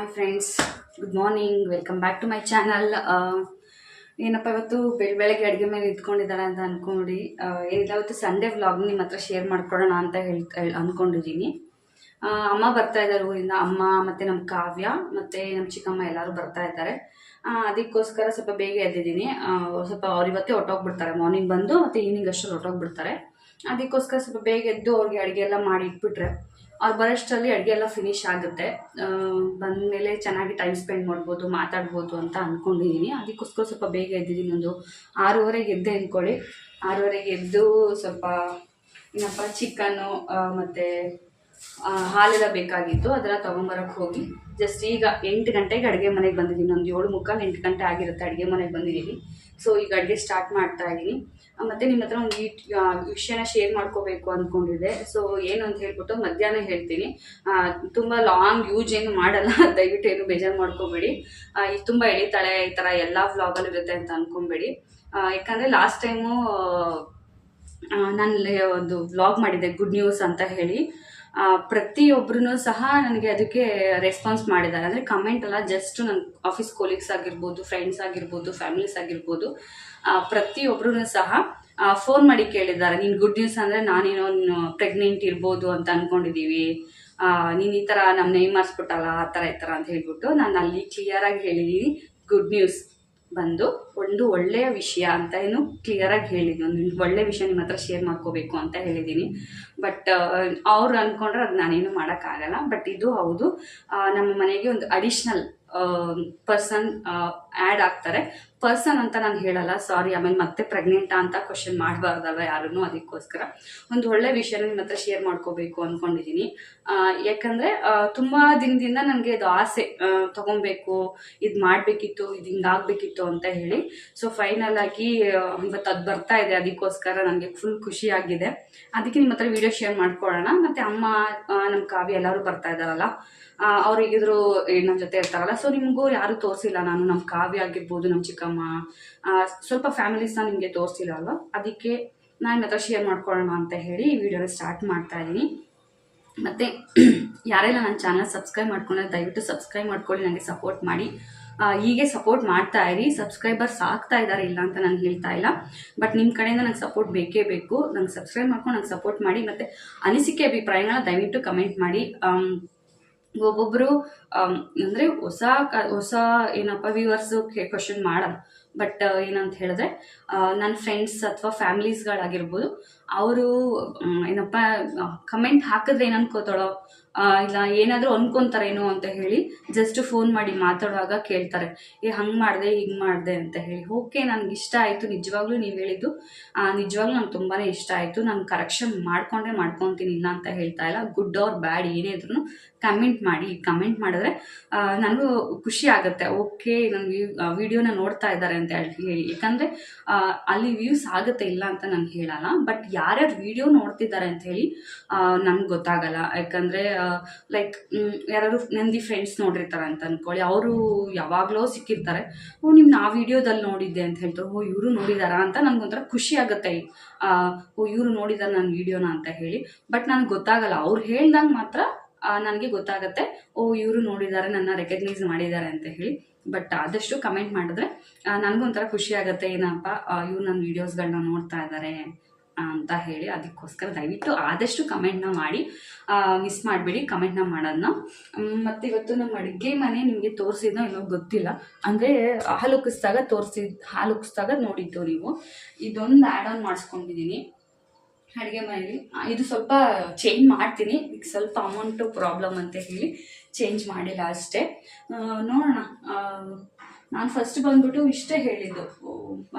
Hi friends good morning welcome back to my channel ಏನಪ್ಪ, ಇವತ್ತು ಬೆಳ, ಬೆಳಗ್ಗೆ ಅಡುಗೆ ಮೇಲೆ ಇದ್ಕೊಂಡಿದ್ದಾಳೆ ಅಂತ ಅಂದ್ಕೊಂಡು ಏನಿಲ್ಲ ಇವತ್ತು ಸಂಡೇ ವ್ಲಾಗ್ ನಿಮ್ಮ ಹತ್ರ ಶೇರ್ ಮಾಡ್ಕೊಡೋಣ ಅಂತ ಹೇಳ್- ಅಂದ್ಕೊಂಡಿದ್ದೀನಿ ಅಮ್ಮ ಬರ್ತಾ ಇದ್ದಾರೆ ಊರಿಂದ. ಅಮ್ಮ ಮತ್ತು ನಮ್ಮ ಕಾವ್ಯ ಮತ್ತು ನಮ್ಮ ಚಿಕ್ಕಮ್ಮ ಎಲ್ಲರೂ ಬರ್ತಾ ಇದ್ದಾರೆ. ಅದಕ್ಕೋಸ್ಕರ ಸ್ವಲ್ಪ ಬೇಗ ಎದ್ದಿದ್ದೀನಿ. ಸ್ವಲ್ಪ ಅವ್ರು ಇವತ್ತೇ ಹೊಟ್ಟೋಗ್ಬಿಡ್ತಾರೆ ಮಾರ್ನಿಂಗ್ ಬಂದು ಮತ್ತು ಈವ್ನಿಂಗ್ ಅಷ್ಟರಲ್ಲಿ ಹೊಟ್ಟೋಗ್ಬಿಡ್ತಾರೆ ಅದಕ್ಕೋಸ್ಕರ ಸ್ವಲ್ಪ ಬೇಗ ಎದ್ದು ಅವ್ರಿಗೆ ಅಡುಗೆ ಎಲ್ಲ ಮಾಡಿ ಇಟ್ಬಿಟ್ರೆ. ಅವ್ರು ಬರೋಷ್ಟರಲ್ಲಿ ಅಡುಗೆ ಎಲ್ಲ ಫಿನಿಶ್ ಆಗುತ್ತೆ. ಬಂದಮೇಲೆ ಚೆನ್ನಾಗಿ ಟೈಮ್ ಸ್ಪೆಂಡ್ ಮಾಡ್ಬೋದು, ಮಾತಾಡ್ಬೋದು ಅಂತ ಅಂದ್ಕೊಂಡಿದ್ದೀನಿ ಅದಕ್ಕೋಸ್ಕರ ಸ್ವಲ್ಪ ಬೇಗ ಎದ್ದಿದ್ದೀನಿ. ಒಂದು ಆರೂವರೆಗೆ ಎದ್ದೆ ಅಂದ್ಕೊಳ್ಳಿ ಆರೂವರೆಗೆ ಎದ್ದು ಸ್ವಲ್ಪ ಏನಪ್ಪ ಚಿಕನ್ನು ಮತ್ತು ಹಾಲೆಲ್ಲ ಬೇಕಾಗಿತ್ತು. ಅದೆಲ್ಲ ತೊಗೊಂಬರಕ್ಕೆ ಹೋಗಿ. ಜಸ್ಟ್ ಈಗ ಎಂಟು ಗಂಟೆಗೆ ಅಡುಗೆ ಮನೆಗೆ ಬಂದಿದ್ದೀನಿ. ಒಂದು ಏಳು ಮುಕ್ಕಾಲು ಎಂಟು ಗಂಟೆ ಆಗಿರುತ್ತೆ ಅಡುಗೆ ಮನೆಗೆ ಬಂದಿದ್ದೀನಿ. ಸೊ ಈಗ ಅಡುಗೆ ಸ್ಟಾರ್ಟ್ ಮಾಡ್ತಾ ಇದ್ದೀನಿ ಮತ್ತೆ ನಿಮ್ಮ ಹತ್ರ ಒಂದು ಈ ವಿಷಯನ ಶೇರ್ ಮಾಡ್ಕೋಬೇಕು ಅಂದ್ಕೊಂಡಿದ್ದೆ ಸೊ ಏನು ಅಂತ ಹೇಳ್ಬಿಟ್ಟು ಮಧ್ಯಾಹ್ನ ಹೇಳ್ತೀನಿ. ತುಂಬ ಲಾಂಗ್ ಯೂಸ್ ಏನು ಮಾಡಲ್ಲ. ದಯವಿಟ್ಟು ಏನು ಬೇಜಾರು ಮಾಡ್ಕೋಬೇಡಿ. ಇದು ತುಂಬ ಎಳಿತಾಳೆ ಈ ಥರ ಎಲ್ಲ ವ್ಲಾಗಲ್ಲಿ ಇರುತ್ತೆ ಅಂತ ಅಂದ್ಕೊಬೇಡಿ ಯಾಕಂದರೆ ಲಾಸ್ಟ್ ಟೈಮು ನಾನು ಒಂದು ವ್ಲಾಗ್ ಮಾಡಿದ್ದೆ ಗುಡ್ ನ್ಯೂಸ್ ಅಂತ ಹೇಳಿ. ಪ್ರತಿಯೊಬ್ಬರೂ ಸಹ ನನಗೆ ಅದಕ್ಕೆ ರೆಸ್ಪಾನ್ಸ್ ಮಾಡಿದ್ದಾರೆ. ಅಂದರೆ ಕಮೆಂಟ್ ಅಲ್ಲ ಜಸ್ಟ್ ನನ್ನ ಆಫೀಸ್ ಕೊಲೀಗ್ಸ್ ಆಗಿರ್ಬೋದು ಫ್ರೆಂಡ್ಸ್ ಆಗಿರ್ಬೋದು ಫ್ಯಾಮಿಲೀಸ್ ಆಗಿರ್ಬೋದು ಪ್ರತಿಯೊಬ್ಬರೂ ಸಹ ಫೋನ್ ಮಾಡಿ ಕೇಳಿದ್ದಾರೆ. ನೀನು ಗುಡ್ ನ್ಯೂಸ್ ಅಂದರೆ ನಾನೇನೋ ಪ್ರೆಗ್ನೆಂಟ್ ಇರ್ಬೋದು ಅಂತ ಅಂದ್ಕೊಂಡಿದ್ದೀವಿ ನೀನು ಈ ಥರ ನಮ್ಮ ನೇಮ್ ಮಾಡಿಸ್ಬಿಟ್ಟಲ್ಲ ಆ ಥರ ಈ ಥರ ಅಂತ ಹೇಳ್ಬಿಟ್ಟು ನಾನು ಅಲ್ಲಿ ಕ್ಲಿಯರಾಗಿ ಹೇಳಿದ್ದೀನಿ ಗುಡ್ ನ್ಯೂಸ್ ಬಂದು ಒಂದು ಒಳ್ಳೆಯ ವಿಷಯ ಅಂತ ಏನು ಕ್ಲಿಯರಾಗಿ ಹೇಳಿದ್ದು ಒಂದು ಒಳ್ಳೆಯ ವಿಷಯ ನಿಮ್ಮ ಹತ್ರ ಶೇರ್ ಮಾಡ್ಕೋಬೇಕು ಅಂತ ಹೇಳಿದ್ದೀನಿ. ಬಟ್ ಅವ್ರು ಅಂದ್ಕೊಂಡ್ರೆ ಅದು ನಾನೇನು ಮಾಡೋಕ್ಕಾಗಲ್ಲ. ಬಟ್ ಇದು ಹೌದು. ನಮ್ಮ ಮನೆಗೆ ಒಂದು ಅಡಿಷ್ನಲ್ ಪರ್ಸನ್ ಆ್ಯಡ್ ಆಗ್ತಾರೆ. ಪರ್ಸನ್ ಅಂತ ನಾನು ಹೇಳಲ್ಲ ಸಾರಿ ಆಮೇಲೆ ಮತ್ತೆ ಪ್ರೆಗ್ನೆಂಟಾ ಅಂತ ಕ್ವಶನ್ ಮಾಡಬಾರ್ದಲ್ವ ಯಾರೂ ಅದಕ್ಕೋಸ್ಕರ. ಒಂದು ಒಳ್ಳೆ ವಿಷಯನ ನಿಮ್ಮ ಹತ್ರ ಶೇರ್ ಮಾಡ್ಕೋಬೇಕು ಅಂದ್ಕೊಂಡಿದ್ದೀನಿ ಆ, ಯಾಕಂದ್ರೆ ತುಂಬಾ ದಿನದಿಂದ ನನಗೆ ಇದು ಆಸೆ ತಗೊಬೇಕು ಇದು ಮಾಡಬೇಕಿತ್ತು ಇದು ಹಿಂಗಾಗಬೇಕಿತ್ತು ಅಂತ ಹೇಳಿ. ಸೊ ಫೈನಲ್ ಆಗಿ ಇವತ್ತು ಅದು ಬರ್ತಾ ಇದೆ ಅದಕ್ಕೋಸ್ಕರ ನನಗೆ ಫುಲ್ ಖುಷಿ ಆಗಿದೆ. ಅದಕ್ಕೆ ನಿಮ್ಮ ಹತ್ರ ವಿಡಿಯೋ ಶೇರ್ ಮಾಡ್ಕೊಳ್ಳೋಣ. ಮತ್ತೆ ಅಮ್ಮ ನಮ್ಮ ಕಾವ್ಯ ಎಲ್ಲರೂ ಬರ್ತಾ ಇದ್ದಾರಲ್ಲ ಅವ್ರಿಗಿದ್ರು ನಮ್ಮ ಜೊತೆ ಇರ್ತಾರಲ್ಲ ಸೊ ನಿಮಗೂ ಯಾರು ತೋರಿಸಿಲ್ಲ ನಾನು ನಮ್ಮ ಕಾವ್ಯ ಆಗಿರ್ಬೋದು ನಮ್ಮ ಚಿಕ್ಕಮ್ಮ ಸ್ವಲ್ಪ ಫ್ಯಾಮಿಲೀಸ್ನ ನಿಮಗೆ ತೋರಿಸಿಲ್ಲ ಅಲ್ವಾ ಅದಕ್ಕೆ ನಾನು ಹತ್ರ ಶೇರ್ ಮಾಡ್ಕೊಳ್ಳೋಣ ಅಂತ ಹೇಳಿ ಈ ವಿಡಿಯೋನ ಸ್ಟಾರ್ಟ್ ಮಾಡ್ತಾ ಇದ್ದೀನಿ ಮತ್ತು ಯಾರೆಲ್ಲ ನನ್ನ ಚಾನಲ್ ಸಬ್ಸ್ಕ್ರೈಬ್ ಮಾಡ್ಕೊಂಡ್ರೆ ದಯವಿಟ್ಟು ಸಬ್ಸ್ಕ್ರೈಬ್ ಮಾಡ್ಕೊಳ್ಳಿ ನನಗೆ ಸಪೋರ್ಟ್ ಮಾಡಿ. ಹೀಗೆ ಸಪೋರ್ಟ್ ಮಾಡ್ತಾ ಇರಿ. ಸಬ್ಸ್ಕ್ರೈಬರ್ಸ್ ಆಗ್ತಾ ಇದ್ದಾರೆ ಇಲ್ಲ ಅಂತ ನಾನು ಹೇಳ್ತಾ ಇಲ್ಲ. ಬಟ್ ನಿಮ್ಮ ಕಡೆಯಿಂದ ನಂಗೆ ಸಪೋರ್ಟ್ ಬೇಕೇ ಬೇಕು. ನಂಗೆ ಸಬ್ಸ್ಕ್ರೈಬ್ ಮಾಡ್ಕೊಂಡು ನಂಗೆ ಸಪೋರ್ಟ್ ಮಾಡಿ. ಮತ್ತು ಅನಿಸಿಕೆ, ಅಭಿಪ್ರಾಯಗಳನ್ನ ದಯವಿಟ್ಟು ಕಮೆಂಟ್ ಮಾಡಿ. ಆಮ್, ಅಂದ್ರೆ ಹೊಸ ಹೊಸ ಏನಪ್ಪ ವ್ಯೂವರ್ಸು ಕ್ವಶನ್ ಮಾಡಲ್ಲ. ಬಟ್ ಏನಂತ ಹೇಳಿದ್ರೆ ನನ್ನ ಫ್ರೆಂಡ್ಸ್ ಅಥವಾ ಫ್ಯಾಮಿಲೀಸ್ಗಳಾಗಿರ್ಬೋದು ಅವರು ಏನಪ್ಪ ಕಮೆಂಟ್ ಹಾಕಿದ್ರೆ ಏನು ಇಲ್ಲ ಏನಾದರೂ ಅನ್ಕೊಂತಾರೇನೋ ಅಂತ ಹೇಳಿ ಜಸ್ಟ್ ಫೋನ್ ಮಾಡಿ ಮಾತಾಡುವಾಗ ಕೇಳ್ತಾರೆ. ಏ ಹಂಗೆ ಮಾಡಿದೆ ಹಿಂಗೆ ಮಾಡಿದೆ ಅಂತ ಹೇಳಿ. ಓಕೆ ನನಗೆ ಇಷ್ಟ ಆಯಿತು ನಿಜವಾಗ್ಲೂ ನೀವು ಹೇಳಿದ್ದು. ನಿಜವಾಗ್ಲೂ ನಂಗೆ ತುಂಬಾ ಇಷ್ಟ ಆಯಿತು. ನಾನು ಕರೆಕ್ಷನ್ ಮಾಡ್ಕೊಂಡ್ರೆ ಮಾಡ್ಕೊತೀನಿ ಇಲ್ಲ ಅಂತ ಹೇಳ್ತಾ ಇಲ್ಲ. ಗುಡ್ ಆರ್ ಬ್ಯಾಡ್ ಏನೇ ಇದ್ರೂ ಕಮೆಂಟ್ ಮಾಡಿ ಕಮೆಂಟ್ ಮಾಡಿದ್ರೆ ನನಗೂ ಖುಷಿ ಆಗುತ್ತೆ. ಓಕೆ ನನ್ನ ವಿಡಿಯೋನ ನೋಡ್ತಾ ಇದ್ದಾರೆ ಅಂತ ಹೇಳಿ ಯಾಕಂದರೆ ಅಲ್ಲಿ ವ್ಯೂಸ್ ಆಗುತ್ತೆ ಇಲ್ಲ ಅಂತ ನಾನು ಹೇಳಲ್ಲ. ಬಟ್ ಯಾರ್ಯಾರು ವಿಡಿಯೋ ನೋಡ್ತಿದ್ದಾರೆ ಅಂತ ಹೇಳಿ ನನಗೆ ಗೊತ್ತಾಗಲ್ಲ. ಯಾಕಂದರೆ ಲೈಕ್ ಯಾರು ನಂದಿ ಫ್ರೆಂಡ್ಸ್ ನೋಡಿರ್ತಾರೆ ಅಂತ ಅಂದ್ಕೊಳ್ಳಿ ಅವರು ಯಾವಾಗಲೂ ಸಿಕ್ಕಿರ್ತಾರೆ. ಓ ನಿಮ್ಮ ಆ ವಿಡಿಯೋದಲ್ಲಿ ನೋಡಿದ್ದೆ ಅಂತ ಹೇಳ್ತಾರೆ. ಓ, ಇವರು ನೋಡಿದಾರಾ ಅಂತ ನನಗೊಂಥರ ಖುಷಿ ಆಗುತ್ತೆ. ಓ, ಇವರು ನೋಡಿದಾರೆ ನನ್ನ ವಿಡಿಯೋನ ಅಂತ ಹೇಳಿ. ಬಟ್ ನನಗೆ ಗೊತ್ತಾಗಲ್ಲ. ಅವ್ರು ಹೇಳ್ದಂಗೆ ಮಾತ್ರ ನನಗೆ ಗೊತ್ತಾಗುತ್ತೆ, ಓ, ಇವರು ನೋಡಿದ್ದಾರೆ ನನ್ನ ರೆಕಗ್ನೈಸ್ ಮಾಡಿದ್ದಾರೆ ಅಂತ ಹೇಳಿ. ಬಟ್ ಆದಷ್ಟು ಕಮೆಂಟ್ ಮಾಡಿದ್ರೆ ನನಗೂ ಒಂಥರ ಖುಷಿ ಆಗುತ್ತೆ, ಏನಪ್ಪ ಇವ್ರು ನನ್ನ ವೀಡಿಯೋಸ್ಗಳನ್ನ ನೋಡ್ತಾ ಇದ್ದಾರೆ ಅಂತ ಹೇಳಿ. ಅದಕ್ಕೋಸ್ಕರ ದಯವಿಟ್ಟು ಆದಷ್ಟು ಕಮೆಂಟ್ನ ಮಾಡಿ ಮಿಸ್ ಮಾಡಬೇಡಿ ಕಮೆಂಟ್ನ ಮಾಡೋದನ್ನ ಮತ್ತು ಇವತ್ತು ನಮ್ಮ ಅಡುಗೆ ಮನೆ ನಿಮಗೆ ತೋರಿಸಿದ್ನೋ ಏನೋ ಗೊತ್ತಿಲ್ಲ. ಅಂದರೆ ಹಾಲುಕಿಸ್ದಾಗ ಹಾಲು ಉಕ್ಕಿಸ್ದಾಗ ನೋಡಿದ್ದು ನೀವು. ಇದೊಂದು ಆ್ಯಡ್ ಆನ್ ಮಾಡಿಸ್ಕೊಂಡಿದ್ದೀನಿ ಅಡುಗೆ ಮನೆಯಲ್ಲಿ. ಇದು ಸ್ವಲ್ಪ ಚೇಂಜ್ ಮಾಡ್ತೀನಿ. ಈಗ ಸ್ವಲ್ಪ ಅಮೌಂಟು ಪ್ರಾಬ್ಲಮ್ ಅಂತ ಹೇಳಿ ಚೇಂಜ್ ಮಾಡಿಲ್ಲ ಅಷ್ಟೇ. ನೋಡೋಣ. ನಾನು ಫಸ್ಟ್ ಬಂದ್ಬಿಟ್ಟು ಇಷ್ಟೇ ಹೇಳಿದ್ದು.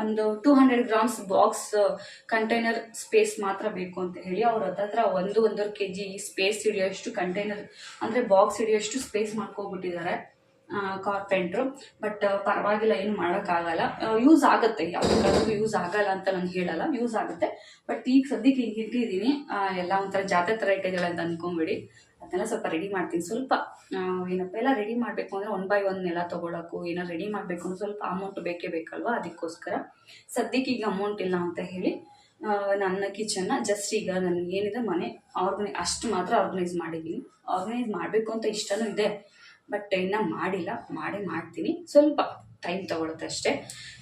ಒಂದು two hundred grams box container space ಮಾತ್ರ ಬೇಕು ಅಂತ ಹೇಳಿ. ಅವ್ರ ಹತ್ರ ಒಂದು, ಒಂದೂವರೆ ಕೆ ಜಿ ಸ್ಪೇಸ್ ಹಿಡಿಯೋಷ್ಟು ಕಂಟೈನರ್ ಅಂದರೆ ಬಾಕ್ಸ್ ಹಿಡಿಯೋಷ್ಟು ಸ್ಪೇಸ್ ಮಾಡ್ಕೊಬಿಟ್ಟಿದ್ದಾರೆ. ಕಾರ್ಪೆಂಟ್ರು ಬಟ್ ಪರವಾಗಿಲ್ಲ, ಏನು ಮಾಡೋಕ್ಕಾಗಲ್ಲ. ಯೂಸ್ ಆಗುತ್ತೆ. ಯಾವುದಕ್ಕೂ ಯೂಸ್ ಆಗಲ್ಲ ಅಂತ ನಾನು ಹೇಳಲ್ಲ. ಯೂಸ್ ಆಗುತ್ತೆ. ಬಟ್ ಈಗ ಸದ್ಯಕ್ಕೆ ಹಿಂಗೆ ಇಟ್ಟಿದ್ದೀನಿ. ಎಲ್ಲ ಒಂಥರ ಜಾತ್ರೆ ಥರ ಇಟ್ಟಿದ್ದಾಳೆ ಅಂತ ಅಂದ್ಕೊಂಬಿಡಿ ಅದನ್ನೆಲ್ಲ ಸ್ವಲ್ಪ ರೆಡಿ ಮಾಡ್ತೀನಿ. ಸ್ವಲ್ಪ ಏನಪ್ಪ, ಎಲ್ಲ ರೆಡಿ ಮಾಡಬೇಕು ಅಂದರೆ ಒನ್ ಬೈ ಒನ್ ಎಲ್ಲ ತೊಗೊಳಕ್ಕೂ ಏನೋ ರೆಡಿ ಮಾಡಬೇಕು ಅಂದರೆ ಸ್ವಲ್ಪ ಅಮೌಂಟ್ ಬೇಕೇ ಬೇಕಲ್ವಾ ಅದಕ್ಕೋಸ್ಕರ. ಸದ್ಯಕ್ಕೆ ಈಗ ಅಮೌಂಟ್ ಇಲ್ಲ ಅಂತ ಹೇಳಿ ನನ್ನ ಕಿಚನ್ನ ಜಸ್ಟ್ ಈಗ ನನಗೆ ಏನಿದೆ ಮನೆ ಆರ್ಗನೈ ಅಷ್ಟು ಮಾತ್ರ ಆರ್ಗನೈಸ್ ಮಾಡಿದ್ದೀನಿ. ಆರ್ಗನೈಸ್ ಮಾಡಬೇಕು ಅಂತ ಇಷ್ಟನೂ ಇದೆ. ಬಟ್ ಇನ್ನೂ ಮಾಡಿಲ್ಲ, ಮಾಡಿ ಮಾಡ್ತೀನಿ. ಸ್ವಲ್ಪ ಟೈಮ್ ತಗೊಳುತ್ತೆ ಅಷ್ಟೇ.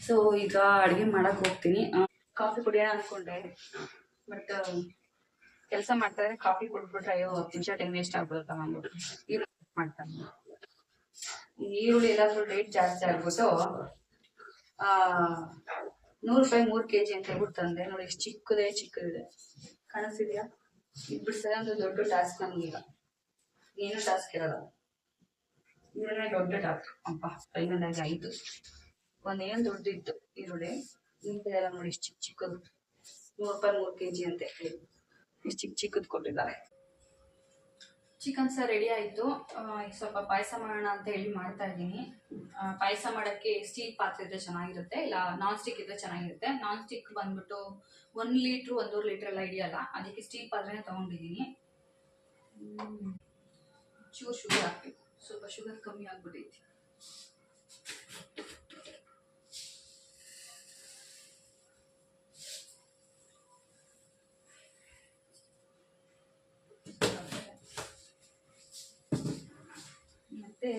ಸೊ ಈಗ ಅಡುಗೆ ಮಾಡೋಕೆ ಹೋಗ್ತೀನಿ. ಕಾಫಿ ಕುಡಿಯೋಣ ಅನ್ಕೊಂಡೆ. ಬಟ್ ಕೆಲಸ ಮಾಡ್ತಾರೆ ಕಾಫಿ ಕುಡ್ಬಿಟ್ರೆ ಅಯ್ಯೋ, ಹತ್ತು ನಿಮಿಷ ಟೈಮ್ ವೇಸ್ಟ್ ಆಗ್ಬೋದಲ್ಲ ಅಂದ್ಬಿಟ್ಟು ಈಗ ಮಾಡ್ತಾನೆ ಈರುಳ್ಳಿ ಎಲ್ಲ ಸ್ವಲ್ಪ ರೇಟ್ ಜಾಸ್ತಿ ಆಗ್ಬಿಟ್ಟು ನೂರು ರೂಪಾಯಿ ಮೂರು ಕೆ ಜಿ ಅಂತ ಹೇಳ್ಬಿಟ್ಟು ತಂದೆ. ನೋಡಿ, ಎಷ್ಟು ಚಿಕ್ಕದೇ ಚಿಕ್ಕದಿದೆ. ಕಾಣಿಸ್ತಿದ್ಯಾ? ಇದು ಒಂದು ದೊಡ್ಡ ಟಾಸ್ಕ್ ನಮ್ಗೆ ಏನು ಟಾಸ್ಕ್ ಇರಲ್ಲ. ಇದನ್ನೇ ದೊಡ್ಡ ಟಾಸ್ಕ್ ಅಪ್ಪ ಆಗಿ ಆಯ್ತು ಒಂದೇನು ದೊಡ್ಡದಿತ್ತು ಈರುಳ್ಳಿ. ಎಲ್ಲ ನೋಡಿ ಇಷ್ಟು ಚಿಕ್ಕ ಚಿಕ್ಕದು. ನೂರು ರೂಪಾಯಿ ಮೂರು ಕೆ ಜಿ ಅಂತ. ಹೇಳಿ ಚಿಕ್ಕ ಚಿಕ್ಕದು ಕೊಟ್ಟಿದ್ದಾರೆ. ಚಿಕನ್ ಸರ್ ರೆಡಿ ಆಯಿತು. ಸ್ವಲ್ಪ ಪಾಯಸ ಮಾಡೋಣ ಅಂತ ಹೇಳಿ ಮಾಡ್ತಾ ಇದ್ದೀನಿ. ಪಾಯಸ ಮಾಡೋಕ್ಕೆ ಸ್ಟೀಲ್ ಪಾತ್ರೆ ಇದ್ರೆ ಚೆನ್ನಾಗಿರುತ್ತೆ. ಇಲ್ಲ ನಾನ್ ಸ್ಟಿಕ್ ಇದ್ರೆ ಚೆನ್ನಾಗಿರುತ್ತೆ. ನಾನ್ ಸ್ಟಿಕ್ ಬಂದ್ಬಿಟ್ಟು ಒಂದು ಲೀಟ್ರ್, ಒಂದೂವರೆ ಲೀಟ್ರ್ ಎಲ್ಲ ಹಿಡಿಯಲ್ಲ. ಅದಕ್ಕೆ ಸ್ಟೀಲ್ ಪಾತ್ರೆನೇ ತಗೊಂಡಿದ್ದೀನಿ. ಚೂರು ಶುಗರ್ ಹಾಕಬೇಕು. ಸ್ವಲ್ಪ ಶುಗರ್ ಕಮ್ಮಿ ಆಗ್ಬಿಟ್ಟೈತಿ ಮತ್ತೆ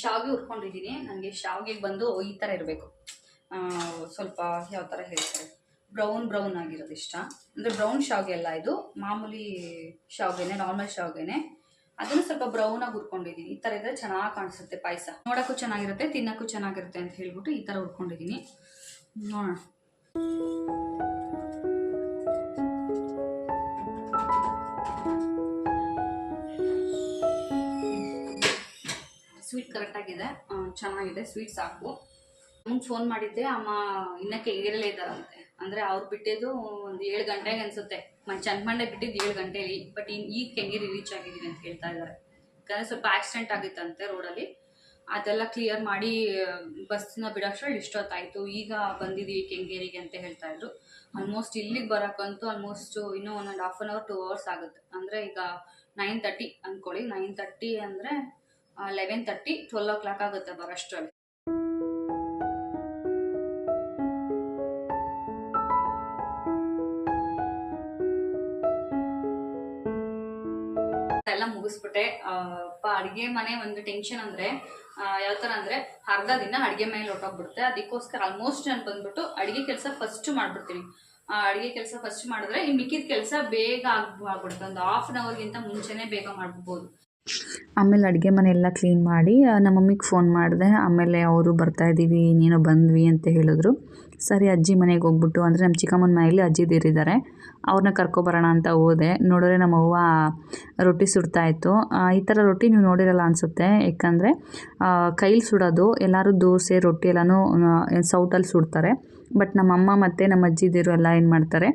ಶಾವಿಗೆ ಹುರ್ಕೊಂಡಿದ್ದೀನಿ ನನಗೆ ಶಾವಿಗೆಗೆ ಬಂದು ಈ ಥರ ಇರಬೇಕು. ಸ್ವಲ್ಪ ಯಾವ ಥರ ಹೇಳ್ತಾರೆ? ಬ್ರೌನ್ ಬ್ರೌನ್ ಆಗಿರೋದು ಇಷ್ಟ ಅಂದರೆ ಬ್ರೌನ್ ಶಾವಿಗೆ ಅಲ್ಲ ಇದು. ಮಾಮೂಲಿ ಶಾವಿಗೆನೆ, ನಾರ್ಮಲ್ ಶಾವಿಗೆನೆ. ಅದನ್ನು ಸ್ವಲ್ಪ ಬ್ರೌನ್ ಆಗಿ ಹುರ್ಕೊಂಡಿದ್ದೀನಿ. ಈ ತರ ಇದ್ರೆ ಚೆನ್ನಾಗಿ ಕಾಣಿಸುತ್ತೆ ಪಾಯಸ. ನೋಡಕ್ಕೂ ಚೆನ್ನಾಗಿರುತ್ತೆ, ತಿನ್ನಕ್ಕೂ ಚೆನ್ನಾಗಿರುತ್ತೆ ಅಂತ ಹೇಳ್ಬಿಟ್ಟು ಈ ತರ ಹುರ್ಕೊಂಡಿದ್ದೀನಿ. ನೋಡೋಣ. ಸ್ವೀಟ್ ಕರೆಕ್ಟಾಗಿದೆ ಚೆನ್ನಾಗಿದೆ. ಸ್ವೀಟ್ ಸಾಕು. ಅಮ್ಮಂಗೆ ಫೋನ್ ಮಾಡಿದ್ದೆ ಅಮ್ಮ ಇನ್ನಕ್ಕೆ ಏರಲೇ ಇದ್ದಾರಂತೆ. ಅಂದರೆ ಅವ್ರು ಬಿಟ್ಟಿದ್ದು ಒಂದು ಏಳು ಗಂಟೆಗೆ ಅನಿಸುತ್ತೆ. ಚನ್ಮಂಡೆ ಬಿಟ್ಟಿದ್ದು ಏಳು ಗಂಟೆಲಿ ಬಟ್ ಇನ್, ಈಗ ಕೆಂಗೇರಿ ರೀಚ್ ಆಗಿದ್ದೀವಿ ಅಂತ ಹೇಳ್ತಾ ಇದ್ದಾರೆ. ಯಾಕಂದರೆ ಸ್ವಲ್ಪ ಆಕ್ಸಿಡೆಂಟ್ ಆಗಿತ್ತಂತೆ ರೋಡಲ್ಲಿ ಅದೆಲ್ಲ ಕ್ಲಿಯರ್ ಮಾಡಿ ಬಸ್ನ ಬಿಡೋಷ್ಟು ಇಷ್ಟೊತ್ತಾಯಿತು. ಈಗ ಬಂದಿದ್ದೀವಿ ಕೆಂಗೇರಿಗೆ ಅಂತ ಹೇಳ್ತಾ ಇದ್ರು. ಆಲ್ಮೋಸ್ಟ್ ಇಲ್ಲಿಗೆ ಬರೋಕ್ಕಂತೂ ಆಲ್ಮೋಸ್ಟ್ ಇನ್ನೂ one and half an hour two hours ಆಗುತ್ತೆ. ಅಂದರೆ ಈಗ ನೈನ್ ತರ್ಟಿ ಅಂದ್ಕೊಳ್ಳಿ ನೈನ್ ತರ್ಟಿ ಅಂದರೆ eleven thirty twelve o'clock ಆಗುತ್ತೆ ಬರೋಷ್ಟರಲ್ಲಿ. ಮುಗಿಸ್ಬಿಟ್ಟೆ. ಅಪ್ಪ ಅಡುಗೆ ಮನೆ ಒಂದು ಟೆನ್ಷನ್ ಅಂದರೆ ಯಾವ ಥರ ಅಂದರೆ ಅರ್ಧ ದಿನ ಅಡುಗೆ ಮೇಲೆ ಹೊಟ್ಟೋಗ್ಬಿಡುತ್ತೆ ಅದಕ್ಕೋಸ್ಕರ ಆಲ್ಮೋಸ್ಟ್ ನಾನು ಬಂದ್ಬಿಟ್ಟು ಅಡುಗೆ ಕೆಲಸ ಫಸ್ಟ್ ಮಾಡ್ಬಿಡ್ತೀನಿ. ಅಡುಗೆ ಕೆಲಸ ಫಸ್ಟ್ ಮಾಡಿದ್ರೆ ಈ ಮಿಕ್ಕಿದ ಕೆಲಸ ಬೇಗ ಆಗ್ ಆಗ್ಬಿಡುತ್ತೆ. ಒಂದು ಹಾಫ್ ಆನ್ ಅವರ್ಗಿಂತ ಮುಂಚೆನೇ ಬೇಗ ಮಾಡ್ಬೋದು. ಆಮೇಲೆ ಅಡುಗೆ ಮನೆ ಎಲ್ಲ ಕ್ಲೀನ್ ಮಾಡಿ ನಮ್ಮ ಮಮ್ಮಿಗೆ ಫೋನ್ ಮಾಡಿದೆ. ಆಮೇಲೆ ಅವರು ಬರ್ತಾ ಇದ್ದೀವಿ ನೀನು ಬಂದ್ವಿ ಅಂತ ಹೇಳಿದ್ರು. ಸರಿ, ಅಜ್ಜಿ ಮನೆಗೆ ಹೋಗ್ಬಿಟ್ಟು, ಅಂದರೆ ನಮ್ಮ ಚಿಕ್ಕಮ್ಮನ ಮನೆಯಲ್ಲಿ ಅಜ್ಜಿದಿರಿದ್ದಾರೆ ಅವ್ರನ್ನ ಕರ್ಕೊಬರೋಣ ಅಂತ ಹೋದೆ. ನೋಡಿದ್ರೆ ನಮ್ಮ ಅವ್ವ ರೊಟ್ಟಿ ಸುಡ್ತಾ ಇತ್ತು. ಈ ಥರ ರೊಟ್ಟಿ ನೀವು ನೋಡಿರಲ್ಲ ಅನಿಸುತ್ತೆ. ಯಾಕಂದರೆ ಕೈಲಿ ಸುಡೋದು, ಎಲ್ಲರೂ ದೋಸೆ, ರೊಟ್ಟಿ ಎಲ್ಲನೂ ಸೌಟಲ್ಲಿ ಸುಡ್ತಾರೆ. ಬಟ್ ನಮ್ಮ ಅಮ್ಮ ಮತ್ತು ನಮ್ಮ ಅಜ್ಜಿದಿರು ಎಲ್ಲ ಏನು ಮಾಡ್ತಾರೆ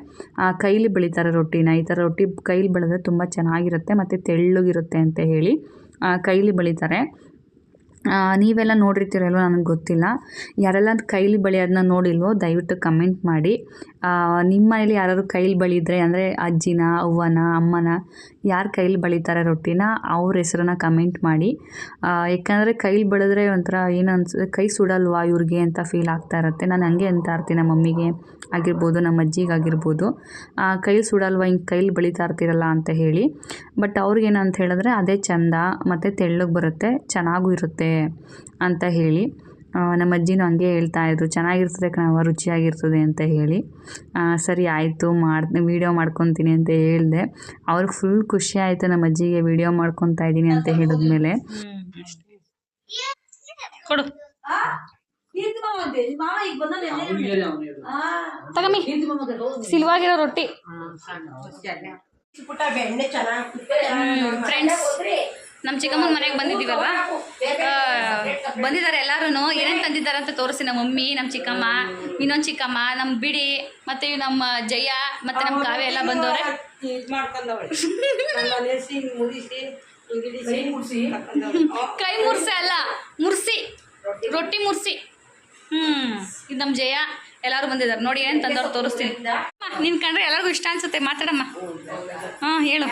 ಕೈಲಿ ಬೆಳೀತಾರೆ ರೊಟ್ಟಿನ. ಈ ಥರ ರೊಟ್ಟಿ ಕೈಲಿ ಬೆಳೆದ್ರೆ ತುಂಬ ಚೆನ್ನಾಗಿರುತ್ತೆ ಮತ್ತು ತೆಳ್ಳಗಿರುತ್ತೆ ಅಂತ ಹೇಳಿ ಕೈಲಿ ಬೆಳಿತಾರೆ. ನೀವೆಲ್ಲ ನೋಡಿರ್ತೀರಲ್ವ ನನಗೆ ಗೊತ್ತಿಲ್ಲ. ಯಾರೆಲ್ಲ ಕೈಲಿ ಬೆಳೆಯೋದನ್ನ ನೋಡಿಲ್ವೋ ದಯವಿಟ್ಟು ಕಮೆಂಟ್ ಮಾಡಿ. ನಿಮ್ಮ ಮನೇಲಿ ಯಾರಾದ್ರು ಕೈಲಿ ಬೆಳೆಯಿದ್ರೆ ಅಂದರೆ ಅಜ್ಜಿನ, ಅವ್ವನ, ಅಮ್ಮನ ಯಾರು ಕೈಲಿ ಬಳಿತಾರೆ ರೊಟ್ಟಿನ ಅವ್ರ ಹೆಸರನ್ನ ಕಮೆಂಟ್ ಮಾಡಿ. ಯಾಕಂದರೆ ಕೈಲಿ ಬಳಿದ್ರೆ ಒಂಥರ ಏನು ಅನ್ಸುತ್ತೆ ಕೈ ಸುಡಲ್ವಾ ಇವ್ರಿಗೆ ಅಂತ ಫೀಲ್ ಆಗ್ತಾ ಇರುತ್ತೆ. ನಾನು ಹಂಗೆ ಅಂತ ಇರ್ತೀನಿ ನಮ್ಮ ಮಮ್ಮಿಗೆ ಆಗಿರ್ಬೋದು, ನಮ್ಮ ಅಜ್ಜಿಗಾಗಿರ್ಬೋದು ಕೈಲಿ ಸುಡಲ್ವಾ ಹಿಂಗೆ ಕೈಲಿ ಬೆಳೀತಾ ಇರ್ತೀರಲ್ಲ ಅಂತ ಹೇಳಿ. ಬಟ್ ಅವ್ರಿಗೇನಂತ ಹೇಳಿದ್ರೆ ಅದೇ ಚಂದ, ಮತ್ತು ತೆಳ್ಳಗೆ ಬರುತ್ತೆ, ಚೆನ್ನಾಗೂ ಇರುತ್ತೆ. ಅಂತ ಹೇಳಿ. ನಮ್ಮ ಅಜ್ಜಿನೂ ಹಂಗೆ ಹೇಳ್ತಾ ಇದ್ರು ಚೆನ್ನಾಗಿರ್ತದೆ ಕಣವ ರುಚಿಯಾಗಿರ್ತದೆ ಅಂತ ಹೇಳಿ. ಸರಿ ಆಯಿತು ಮಾಡಿ ವೀಡಿಯೋ ಮಾಡ್ಕೊತೀನಿ ಅಂತ ಹೇಳಿದೆ. ಅವ್ರಿಗೆ ಫುಲ್ ಖುಷಿ ಆಯಿತು ನಮ್ಮ ಅಜ್ಜಿಗೆ ವೀಡಿಯೋ ಮಾಡ್ಕೊತಾ ಇದ್ದೀನಿ ಅಂತ ಹೇಳಿದ್ಮೇಲೆ. ತಗಮಿ. ಸಿಲ್ವಾಗಿರೋ ರೊಟ್ಟಿ. ಫ್ರೆಂಡ್ಸ್ ನಮ್ಮ ಚಿಕ್ಕಮ್ಮನ ಮನೆಗೆ ಬಂದಿದ್ದೀವಲ್ವಾ? ಬಂದಿದ್ದಾರೆ ಎಲ್ಲರೂ ಏನೇನು ತಂದಿದ್ದಾರೆ ಅಂತ ತೋರಿಸಿ ನಮ್ಮ ಮಮ್ಮಿ ನಮ್ಮ ಚಿಕ್ಕಮ್ಮ ಇನ್ನೊಂದು ಚಿಕ್ಕಮ್ಮ ನಮ್ಮ ಬಿಡಿ ಮತ್ತು ನಮ್ಮ ಜಯ ಮತ್ತು ನಮ್ಮ ಕಾವ್ಯ ಎಲ್ಲ ಬಂದವ್ರೆ. ಕೈ ಮುರ್ಸಿ ಅಲ್ಲ ಮುರ್ಸಿ ರೊಟ್ಟಿ. ಮುರ್ಸಿ ಹ್ಮ್ ಇದು ನಮ್ಮ ಜಯ. ಎಲ್ಲರೂ ಬಂದಿದ್ದಾರೆ. ನೋಡಿ ಏನ್ ತಂದವ್ರು ತೋರಿಸ್ತೀನಿ. ಅಮ್ಮ, ನಿನ್ ಕಂಡ್ರೆ ಎಲ್ಲರಿಗೂ ಇಷ್ಟ ಅನ್ಸುತ್ತೆ. ಮಾತಾಡಮ್ಮ. ಹಾಂ ಹೇಳು.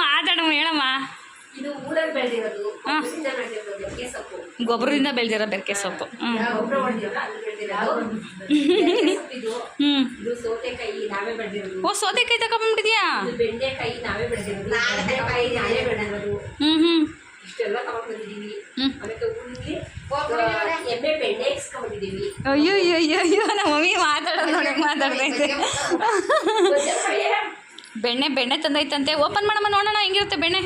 ಮಾತಾಡಮ್ಮ ಹೇಳಮ್ಮ ಇದು ಊರಲ್ಲಿ ಬೆಳೆದಿರೋದು ಹಾಂ. ಬೆಳೆದಿರೋದು ಬೆಕ್ಕೆ ಸೊಪ್ಪು. ಗೊಬ್ಬರದಿಂದ ಬೆಳೆದಿರೋ ಬೆರಕೆ ಸೊಪ್ಪು. ಹ್ಞೂ ಸೌತೆಕಾಯಿ ನಾವೇ ಬೆಳೆದಿರೋದು. ಓ ಸೌತೆಕಾಯಿ ತಗೊಂಡ್ಬಿಟ್ಟಿದ್ಯಾ ಬೆಂಡೆಕಾಯಿ ನಾವೇ ಬೆಳೆದಿರೋದು. ಬೆಂಡೆಕಾಯಿ ನಾವೇ ಬೆಳೆದಿರೋದು. ಹ್ಞೂ ಹ್ಞೂ ಇಷ್ಟೆಲ್ಲ. ಆಮೇಲೆ ಎಮ್ಮೆ ಬೆಣ್ಣೆ ಅಯ್ಯೋ ಅಯ್ಯೋ ಅಯ್ಯೋ ನಮ್ಮ ಮಮ್ಮಿ ಮಾತಾಡೋದು ನೋಡಿ ಮಾತಾಡ್ತೈತೆ ಬೆಣ್ಣೆ ಬೆಣ್ಣೆ ತಂದೈತಂತೆ. ಓಪನ್ ಮಾಡಮ್ಮ, ನೋಡೋಣ, ಹೆಂಗಿರುತ್ತೆ ಬೆಣ್ಣೆ.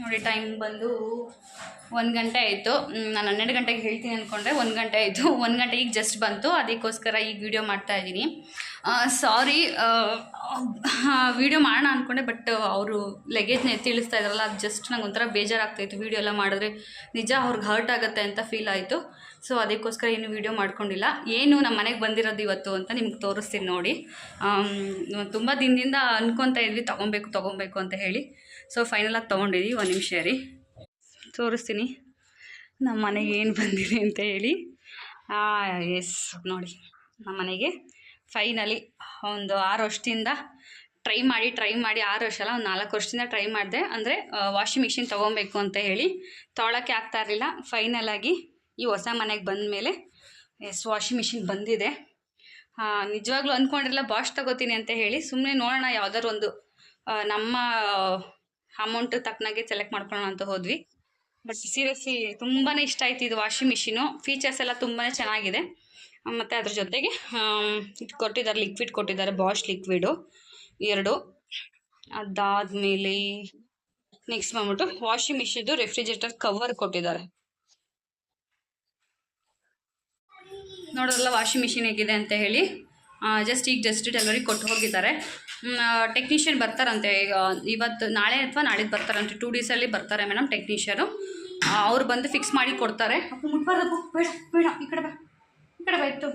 ನೋಡಿ ಟೈಮ್ ಬಂದು ಒಂದು ಗಂಟೆ ಆಯಿತು. ನಾನು ಹನ್ನೆರಡು ಗಂಟೆಗೆ ಹೇಳ್ತೀನಿ ಅಂದ್ಕೊಂಡ್ರೆ ಒಂದು ಗಂಟೆ ಆಯಿತು. ಒಂದು ಗಂಟೆ ಈಗ ಜಸ್ಟ್ ಬಂತು. ಅದಕ್ಕೋಸ್ಕರ ಈಗ ವಿಡಿಯೋ ಮಾಡ್ತಾ ಇದ್ದೀನಿ. ಸಾರಿ ವೀಡಿಯೋ ಮಾಡೋಣ ಅಂದ್ಕೊಂಡೆ ಬಟ್ ಅವರು ಲಗೇಜ್ನ ಎತ್ತಿ ಇಳಿಸ್ತಾ ಇದ್ರಲ್ಲ, ಅದು ಜಸ್ಟ್ ನಂಗೆ ಒಂಥರ ಬೇಜಾರಾಗ್ತಾಯಿತ್ತು ವೀಡಿಯೋ ಎಲ್ಲ ಮಾಡಿದ್ರೆ. ನಿಜ ಅವ್ರಿಗೆ ಹರ್ಟ್ ಆಗುತ್ತೆ ಅಂತ ಫೀಲ್ ಆಯಿತು. ಸೊ ಅದಕ್ಕೋಸ್ಕರ ಏನು ವೀಡಿಯೋ ಮಾಡ್ಕೊಂಡಿಲ್ಲ. ಏನು ನಮ್ಮ ಮನೆಗೆ ಬಂದಿರೋದು ಇವತ್ತು ಅಂತ ನಿಮ್ಗೆ ತೋರಿಸ್ತೀನಿ ನೋಡಿ. ತುಂಬ ದಿನದಿಂದ ಅನ್ಕೊತಾ ಇದ್ವಿ, ತೊಗೊಬೇಕು ತೊಗೊಬೇಕು ಅಂತ ಹೇಳಿ. ಸೊ ಫೈನಲಾಗಿ ತೊಗೊಂಡಿದ್ವಿ, ಒಂದು ನಿಮಿಷ ರೀ ತೋರಿಸ್ತೀನಿ. ನಮ್ಮ ಮನೆಗೆ ಏನು ಬಂದಿದೆ ಅಂತ ಹೇಳಿ. ಎಸ್ ನೋಡಿ ನಮ್ಮ ಮನೆಗೆ. ಫೈನಲಿ ಒಂದು ಆರು ವರ್ಷದಿಂದ ಟ್ರೈ ಮಾಡಿ ಟ್ರೈ ಮಾಡಿ ಆರು ವರ್ಷ ಅಲ್ಲ, ಒಂದು ನಾಲ್ಕು ವರ್ಷದಿಂದ ಟ್ರೈ ಮಾಡಿದೆ. ಅಂದರೆ ವಾಷಿಂಗ್ ಮಿಷಿನ್ ತೊಗೊಬೇಕು ಅಂತ ಹೇಳಿ ತೊಗೊಳಕ್ಕೆ ಆಗ್ತಾ ಇರಲಿಲ್ಲ. ಫೈನಲಾಗಿ ಈ ಹೊಸ ಮನೆಗೆ ಬಂದ ಮೇಲೆ ಎಸ್ ವಾಷಿಂಗ್ ಮಿಷಿನ್ ಬಂದಿದೆ ನಿಜವಾಗ್ಲೂ ಅಂದ್ಕೊಂಡಿರಲ್ಲ ಬಾಷ್ ತಗೋತೀನಿ ಅಂತ ಹೇಳಿ. ಸುಮ್ಮನೆ ನೋಡೋಣ, ಯಾವ್ದಾದ್ರು ಒಂದು ನಮ್ಮ ಅಮೌಂಟ್ ತಕ್ಕನಾಗೆ ಸೆಲೆಕ್ಟ್ ಮಾಡ್ಕೊಳ್ಳೋಣ ಅಂತ ಹೋದ್ವಿ. ಬಟ್ ಸೀರಿಯಸ್ಲಿ ತುಂಬಾ ಇಷ್ಟ ಆಯ್ತು ಇದು ವಾಷಿಂಗ್ ಮಿಷಿನು ಫೀಚರ್ಸ್ ಎಲ್ಲ ತುಂಬಾ ಚೆನ್ನಾಗಿದೆ. ಮತ್ತು ಅದ್ರ ಜೊತೆಗೆ ಇದು ಕೊಟ್ಟಿದ್ದಾರೆ ಲಿಕ್ವಿಡ್ ಕೊಟ್ಟಿದ್ದಾರೆ ಬಾಷ್ ಲಿಕ್ವಿಡು ಎರಡು. ಅದಾದಮೇಲೆ ನೆಕ್ಸ್ಟ್ ಬಂದ್ಬಿಟ್ಟು ವಾಷಿಂಗ್ ಮಿಷಿನ್ದು ರೆಫ್ರಿಜರೇಟರ್ ಕವರ್ ಕೊಟ್ಟಿದ್ದಾರೆ. ನೋಡೋದ್ರಲ್ಲ ವಾಷಿಂಗ್ ಮಿಷಿನ್ ಹೇಗಿದೆ ಅಂತ ಹೇಳಿ. ಜಸ್ಟ್ ಈಗ ಜಸ್ಟ್ ಡೆಲಿವರಿ ಕೊಟ್ಟು ಹೋಗಿದ್ದಾರೆ. ಟೆಕ್ನಿಷಿಯನ್ ಬರ್ತಾರಂತೆ ಇವತ್ತು ನಾಳೆ ಅಥವಾ ನಾಳಿದ್ದು ಬರ್ತಾರಂತೆ ಟೂ ಡೇಸಲ್ಲಿ ಬರ್ತಾರೆ ಮೇಡಮ್ ಟೆಕ್ನಿಷಿಯನು ಅವ್ರು ಬಂದು ಫಿಕ್ಸ್ ಮಾಡಿ ಕೊಡ್ತಾರೆ. ಬೇಡ ಬೇಡ, ಈ ಕಡೆ ಬಾ. ಈ ಕಡೆ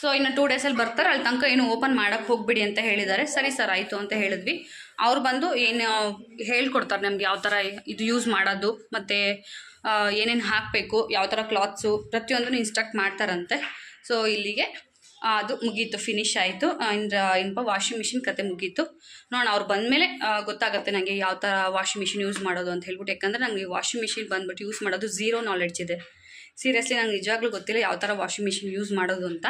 ಸೊ ಇನ್ನು ಟೂ ಡೇಸಲ್ಲಿ ಬರ್ತಾರೆ ಅಲ್ಲಿ ತನಕ ಏನು ಓಪನ್ ಮಾಡೋಕ್ಕೆ ಹೋಗ್ಬಿಡಿ ಅಂತ ಹೇಳಿದ್ದಾರೆ ಸರಿ ಸರ್ ಆಯಿತು ಅಂತ ಹೇಳಿದ್ವಿ ಅವ್ರು ಬಂದು ಏನು ಹೇಳ್ಕೊಡ್ತಾರೆ ನಮ್ಗೆ ಯಾವ ಥರ ಇದು ಯೂಸ್ ಮಾಡೋದು ಮತ್ತು ಏನೇನು ಹಾಕಬೇಕು ಯಾವ ಥರ ಕ್ಲಾತ್ಸು ಪ್ರತಿಯೊಂದನ್ನು ಇನ್ಸ್ಟ್ರಕ್ಟ್ ಮಾಡ್ತಾರಂತೆ ಸೊ ಇಲ್ಲಿಗೆ ಅದು ಮುಗೀತು ಫಿನಿಶ್ ಆಯಿತು. ಇಂದ್ರ ಏನಪ್ಪ ವಾಷಿಂಗ್ ಮಿಷಿನ್ ಕತೆ ಮುಗೀತು. ನೋಡೋಣ, ಅವ್ರು ಬಂದಮೇಲೆ ಗೊತ್ತಾಗುತ್ತೆ ನನಗೆ ಯಾವ ಥರ ವಾಷಿಂಗ್ ಮಿಷಿನ್ ಯೂಸ್ ಮಾಡೋದು ಅಂತ ಹೇಳ್ಬಿಟ್ಟು. ಯಾಕಂದರೆ ನನಗೆ ವಾಷಿಂಗ್ ಮಿಷಿನ್ ಬಂದ್ಬಿಟ್ಟು ಯೂಸ್ ಮಾಡೋದು ಝೀರೋ ನಾಲೆಡ್ಜ್ ಇದೆ. ಸೀರಿಯಸ್ಲಿ ನಂಗೆ ನಿಜವಾಗ್ಲೂ ಗೊತ್ತಿಲ್ಲ ಯಾವ ಥರ ವಾಷಿಂಗ್ ಮಿಷಿನ್ ಯೂಸ್ ಮಾಡೋದು ಅಂತ.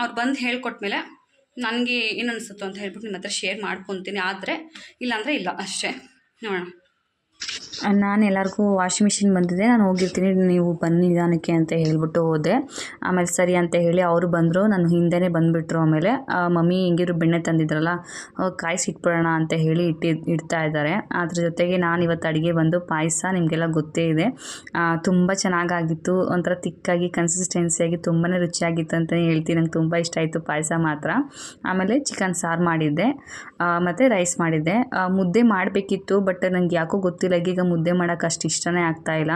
ಅವ್ರು ಬಂದು ಹೇಳ್ಕೊಟ್ಮೇಲೆ ನನಗೆ ಏನು ಅನಿಸುತ್ತೋ ಅಂತ ಹೇಳ್ಬಿಟ್ಟು ನಿಮ್ಮ ಹತ್ರ ಶೇರ್ ಮಾಡ್ಕೊತೀನಿ. ಆದರೆ, ಇಲ್ಲಾಂದರೆ ಇಲ್ಲ, ಅಷ್ಟೇ. ನೋಡೋಣ. ನಾನು ಎಲ್ಲರಿಗೂ ವಾಷಿಂಗ್ ಮಿಷಿನ್ ಬಂದಿದೆ, ನಾನು ಹೋಗಿರ್ತೀನಿ, ನೀವು ಬನ್ನಿ ನಿಧಾನಕ್ಕೆ ಅಂತ ಹೇಳ್ಬಿಟ್ಟು ಹೋದೆ. ಆಮೇಲೆ ಸರಿ ಅಂತ ಹೇಳಿ ಅವರು ಬಂದರು, ನಾನು ಹಿಂದೆನೇ ಬಂದುಬಿಟ್ರು ಆಮೇಲೆ. ಮಮ್ಮಿ ಹೆಂಗಿರು ಬೆಣ್ಣೆ ತಂದಿದ್ರಲ್ಲ ಕಾಯಿಸಿಟ್ಬಿಡೋಣ ಅಂತ ಹೇಳಿ ಇಟ್ಟಿ, ಇಡ್ತಾ ಇದ್ದಾರೆ. ಅದ್ರ ಜೊತೆಗೆ ನಾನು ಇವತ್ತು ಅಡುಗೆ ಬಂದು ಪಾಯಸ ನಿಮಗೆಲ್ಲ ಗೊತ್ತೇ ಇದೆ. ತುಂಬ ಚೆನ್ನಾಗಾಗಿತ್ತು, ಒಂಥರ ತಿಕ್ಕಾಗಿ ಕನ್ಸಿಸ್ಟೆನ್ಸಿಯಾಗಿ ತುಂಬಾ ರುಚಿಯಾಗಿತ್ತು ಅಂತಲೇ ಹೇಳ್ತೀನಿ, ನಂಗೆ ತುಂಬ ಇಷ್ಟ ಆಯಿತು ಪಾಯಸ ಮಾತ್ರ. ಆಮೇಲೆ ಚಿಕನ್ ಸಾರು ಮಾಡಿದ್ದೆ ಮತ್ತು ರೈಸ್ ಮಾಡಿದ್ದೆ. ಮುದ್ದೆ ಮಾಡಬೇಕಿತ್ತು ಬಟ್ ನನಗೆ ಯಾಕೋ ಗೊತ್ತಿಲ್ಲ ಈಗ ಮುದ್ದೆ ಮಾಡೋಕೆ ಅಷ್ಟು ಇಷ್ಟನೇ ಆಗ್ತಾಯಿಲ್ಲ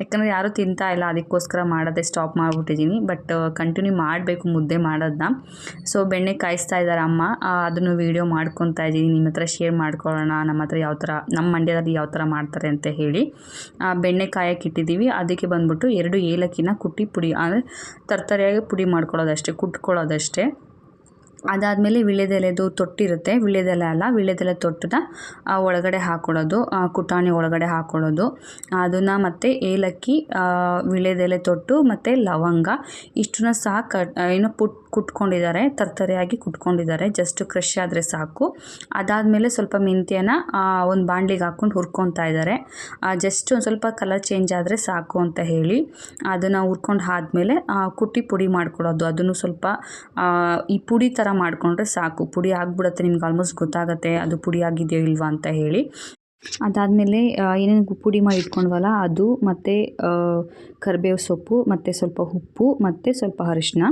ಯಾಕಂದರೆ ಯಾರೂ ತಿಂತಾ ಇಲ್ಲ, ಅದಕ್ಕೋಸ್ಕರ ಮಾಡೋದೇ ಸ್ಟಾಪ್ ಮಾಡಿಬಿಟ್ಟಿದ್ದೀನಿ ಬಟ್ ಕಂಟಿನ್ಯೂ ಮಾಡಬೇಕು ಮುದ್ದೆ ಮಾಡೋದನ್ನ ಸೊ ಬೆಣ್ಣೆ ಕಾಯಿಸ್ತಾ ಇದ್ದಾರೆ ಅಮ್ಮ. ಅದನ್ನು ವೀಡಿಯೋ ಮಾಡ್ಕೊತಾ ಇದ್ದೀನಿ. ನಿಮ್ಮ ಹತ್ರ ಶೇರ್ ಮಾಡ್ಕೊಳ್ಳೋಣ. ನಮ್ಮ ಹತ್ರ ಯಾವ ಥರ ನಮ್ಮ ಮಂಡ್ಯದಲ್ಲಿ ಯಾವ ಥರ ಮಾಡ್ತಾರೆ ಅಂತ ಹೇಳಿ. ಬೆಣ್ಣೆ ಕಾಯಕ್ಕೆ ಇಟ್ಟಿದ್ದೀವಿ. ಅದಕ್ಕೆ ಬಂದ್ಬಿಟ್ಟು ಎರಡು ಏಲಕ್ಕಿನ ಕುಟ್ಟಿ ಪುಡಿ, ಅಂದರೆ ತರ್ತರಿಯಾಗಿ ಪುಡಿ ಮಾಡ್ಕೊಳ್ಳೋದಷ್ಟೇ, ಕುಟ್ಕೊಳ್ಳೋದಷ್ಟೇ. ಅದಾದಮೇಲೆ ವಿಳ್ಯದೆಲೆದು ತೊಟ್ಟಿರುತ್ತೆ. ವಿಳ್ಯದೆಲೆ ಅಲ್ಲ ವಿಳ್ಯದೆಲೆ ತೊಟ್ಟನ್ನ ಒಳಗಡೆ ಹಾಕ್ಕೊಳ್ಳೋದು ಕುಟಾಣಿ ಒಳಗಡೆ ಹಾಕ್ಕೊಳ್ಳೋದು ಅದನ್ನು ಮತ್ತು ಏಲಕ್ಕಿ ವಿಳ್ಯದೆಲೆ ತೊಟ್ಟು ಮತ್ತು ಲವಂಗ, ಇಷ್ಟನ್ನ ಸಹ ಕಟ್ ಏನು ಪುಟ್, ಕುಟ್ಕೊಂಡಿದ್ದಾರೆ, ತರ್ತರಿಯಾಗಿ ಕುಟ್ಕೊಂಡಿದ್ದಾರೆ ಜಸ್ಟ್ ಕ್ರಷ್ ಆದರೆ ಸಾಕು. ಅದಾದಮೇಲೆ ಸ್ವಲ್ಪ ಮೆಂತ್ಯನ ಒಂದು ಬಾಂಡ್ಲಿಗೆ ಹಾಕ್ಕೊಂಡು ಹುರ್ಕೊತಾ ಇದ್ದಾರೆ. ಜಸ್ಟ್ ಒಂದು ಸ್ವಲ್ಪ ಕಲರ್ ಚೇಂಜ್ ಆದರೆ ಸಾಕು ಅಂತ ಹೇಳಿ ಅದನ್ನು ಹುರ್ಕೊಂಡು ಆದಮೇಲೆ ಕುಟ್ಟಿ ಪುಡಿ ಮಾಡ್ಕೊಳ್ಳೋದು ಅದನ್ನು ಸ್ವಲ್ಪ ಈ ಪುಡಿ ಥರ ಮಾಡಿಕೊಂಡ್ರೆ ಸಾಕು. ಪುಡಿ ಆಗಿಬಿಡುತ್ತೆ ನಿಮ್ಗೆ ಆಲ್ಮೋಸ್ಟ್ ಗೊತ್ತಾಗುತ್ತೆ ಅದು ಪುಡಿ ಆಗಿದೆಯೋ ಇಲ್ವಾ ಅಂತ ಹೇಳಿ. ಅದಾದಮೇಲೆ ಏನೇನು ಪುಡಿ ಮಾಡಿ ಇಟ್ಕೊಂಡ್ವಲ್ಲ, ಅದು ಮತ್ತು ಕರಿಬೇವು ಸೊಪ್ಪು, ಮತ್ತು ಸ್ವಲ್ಪ ಉಪ್ಪು, ಮತ್ತು ಸ್ವಲ್ಪ ಅರಿಶಿನ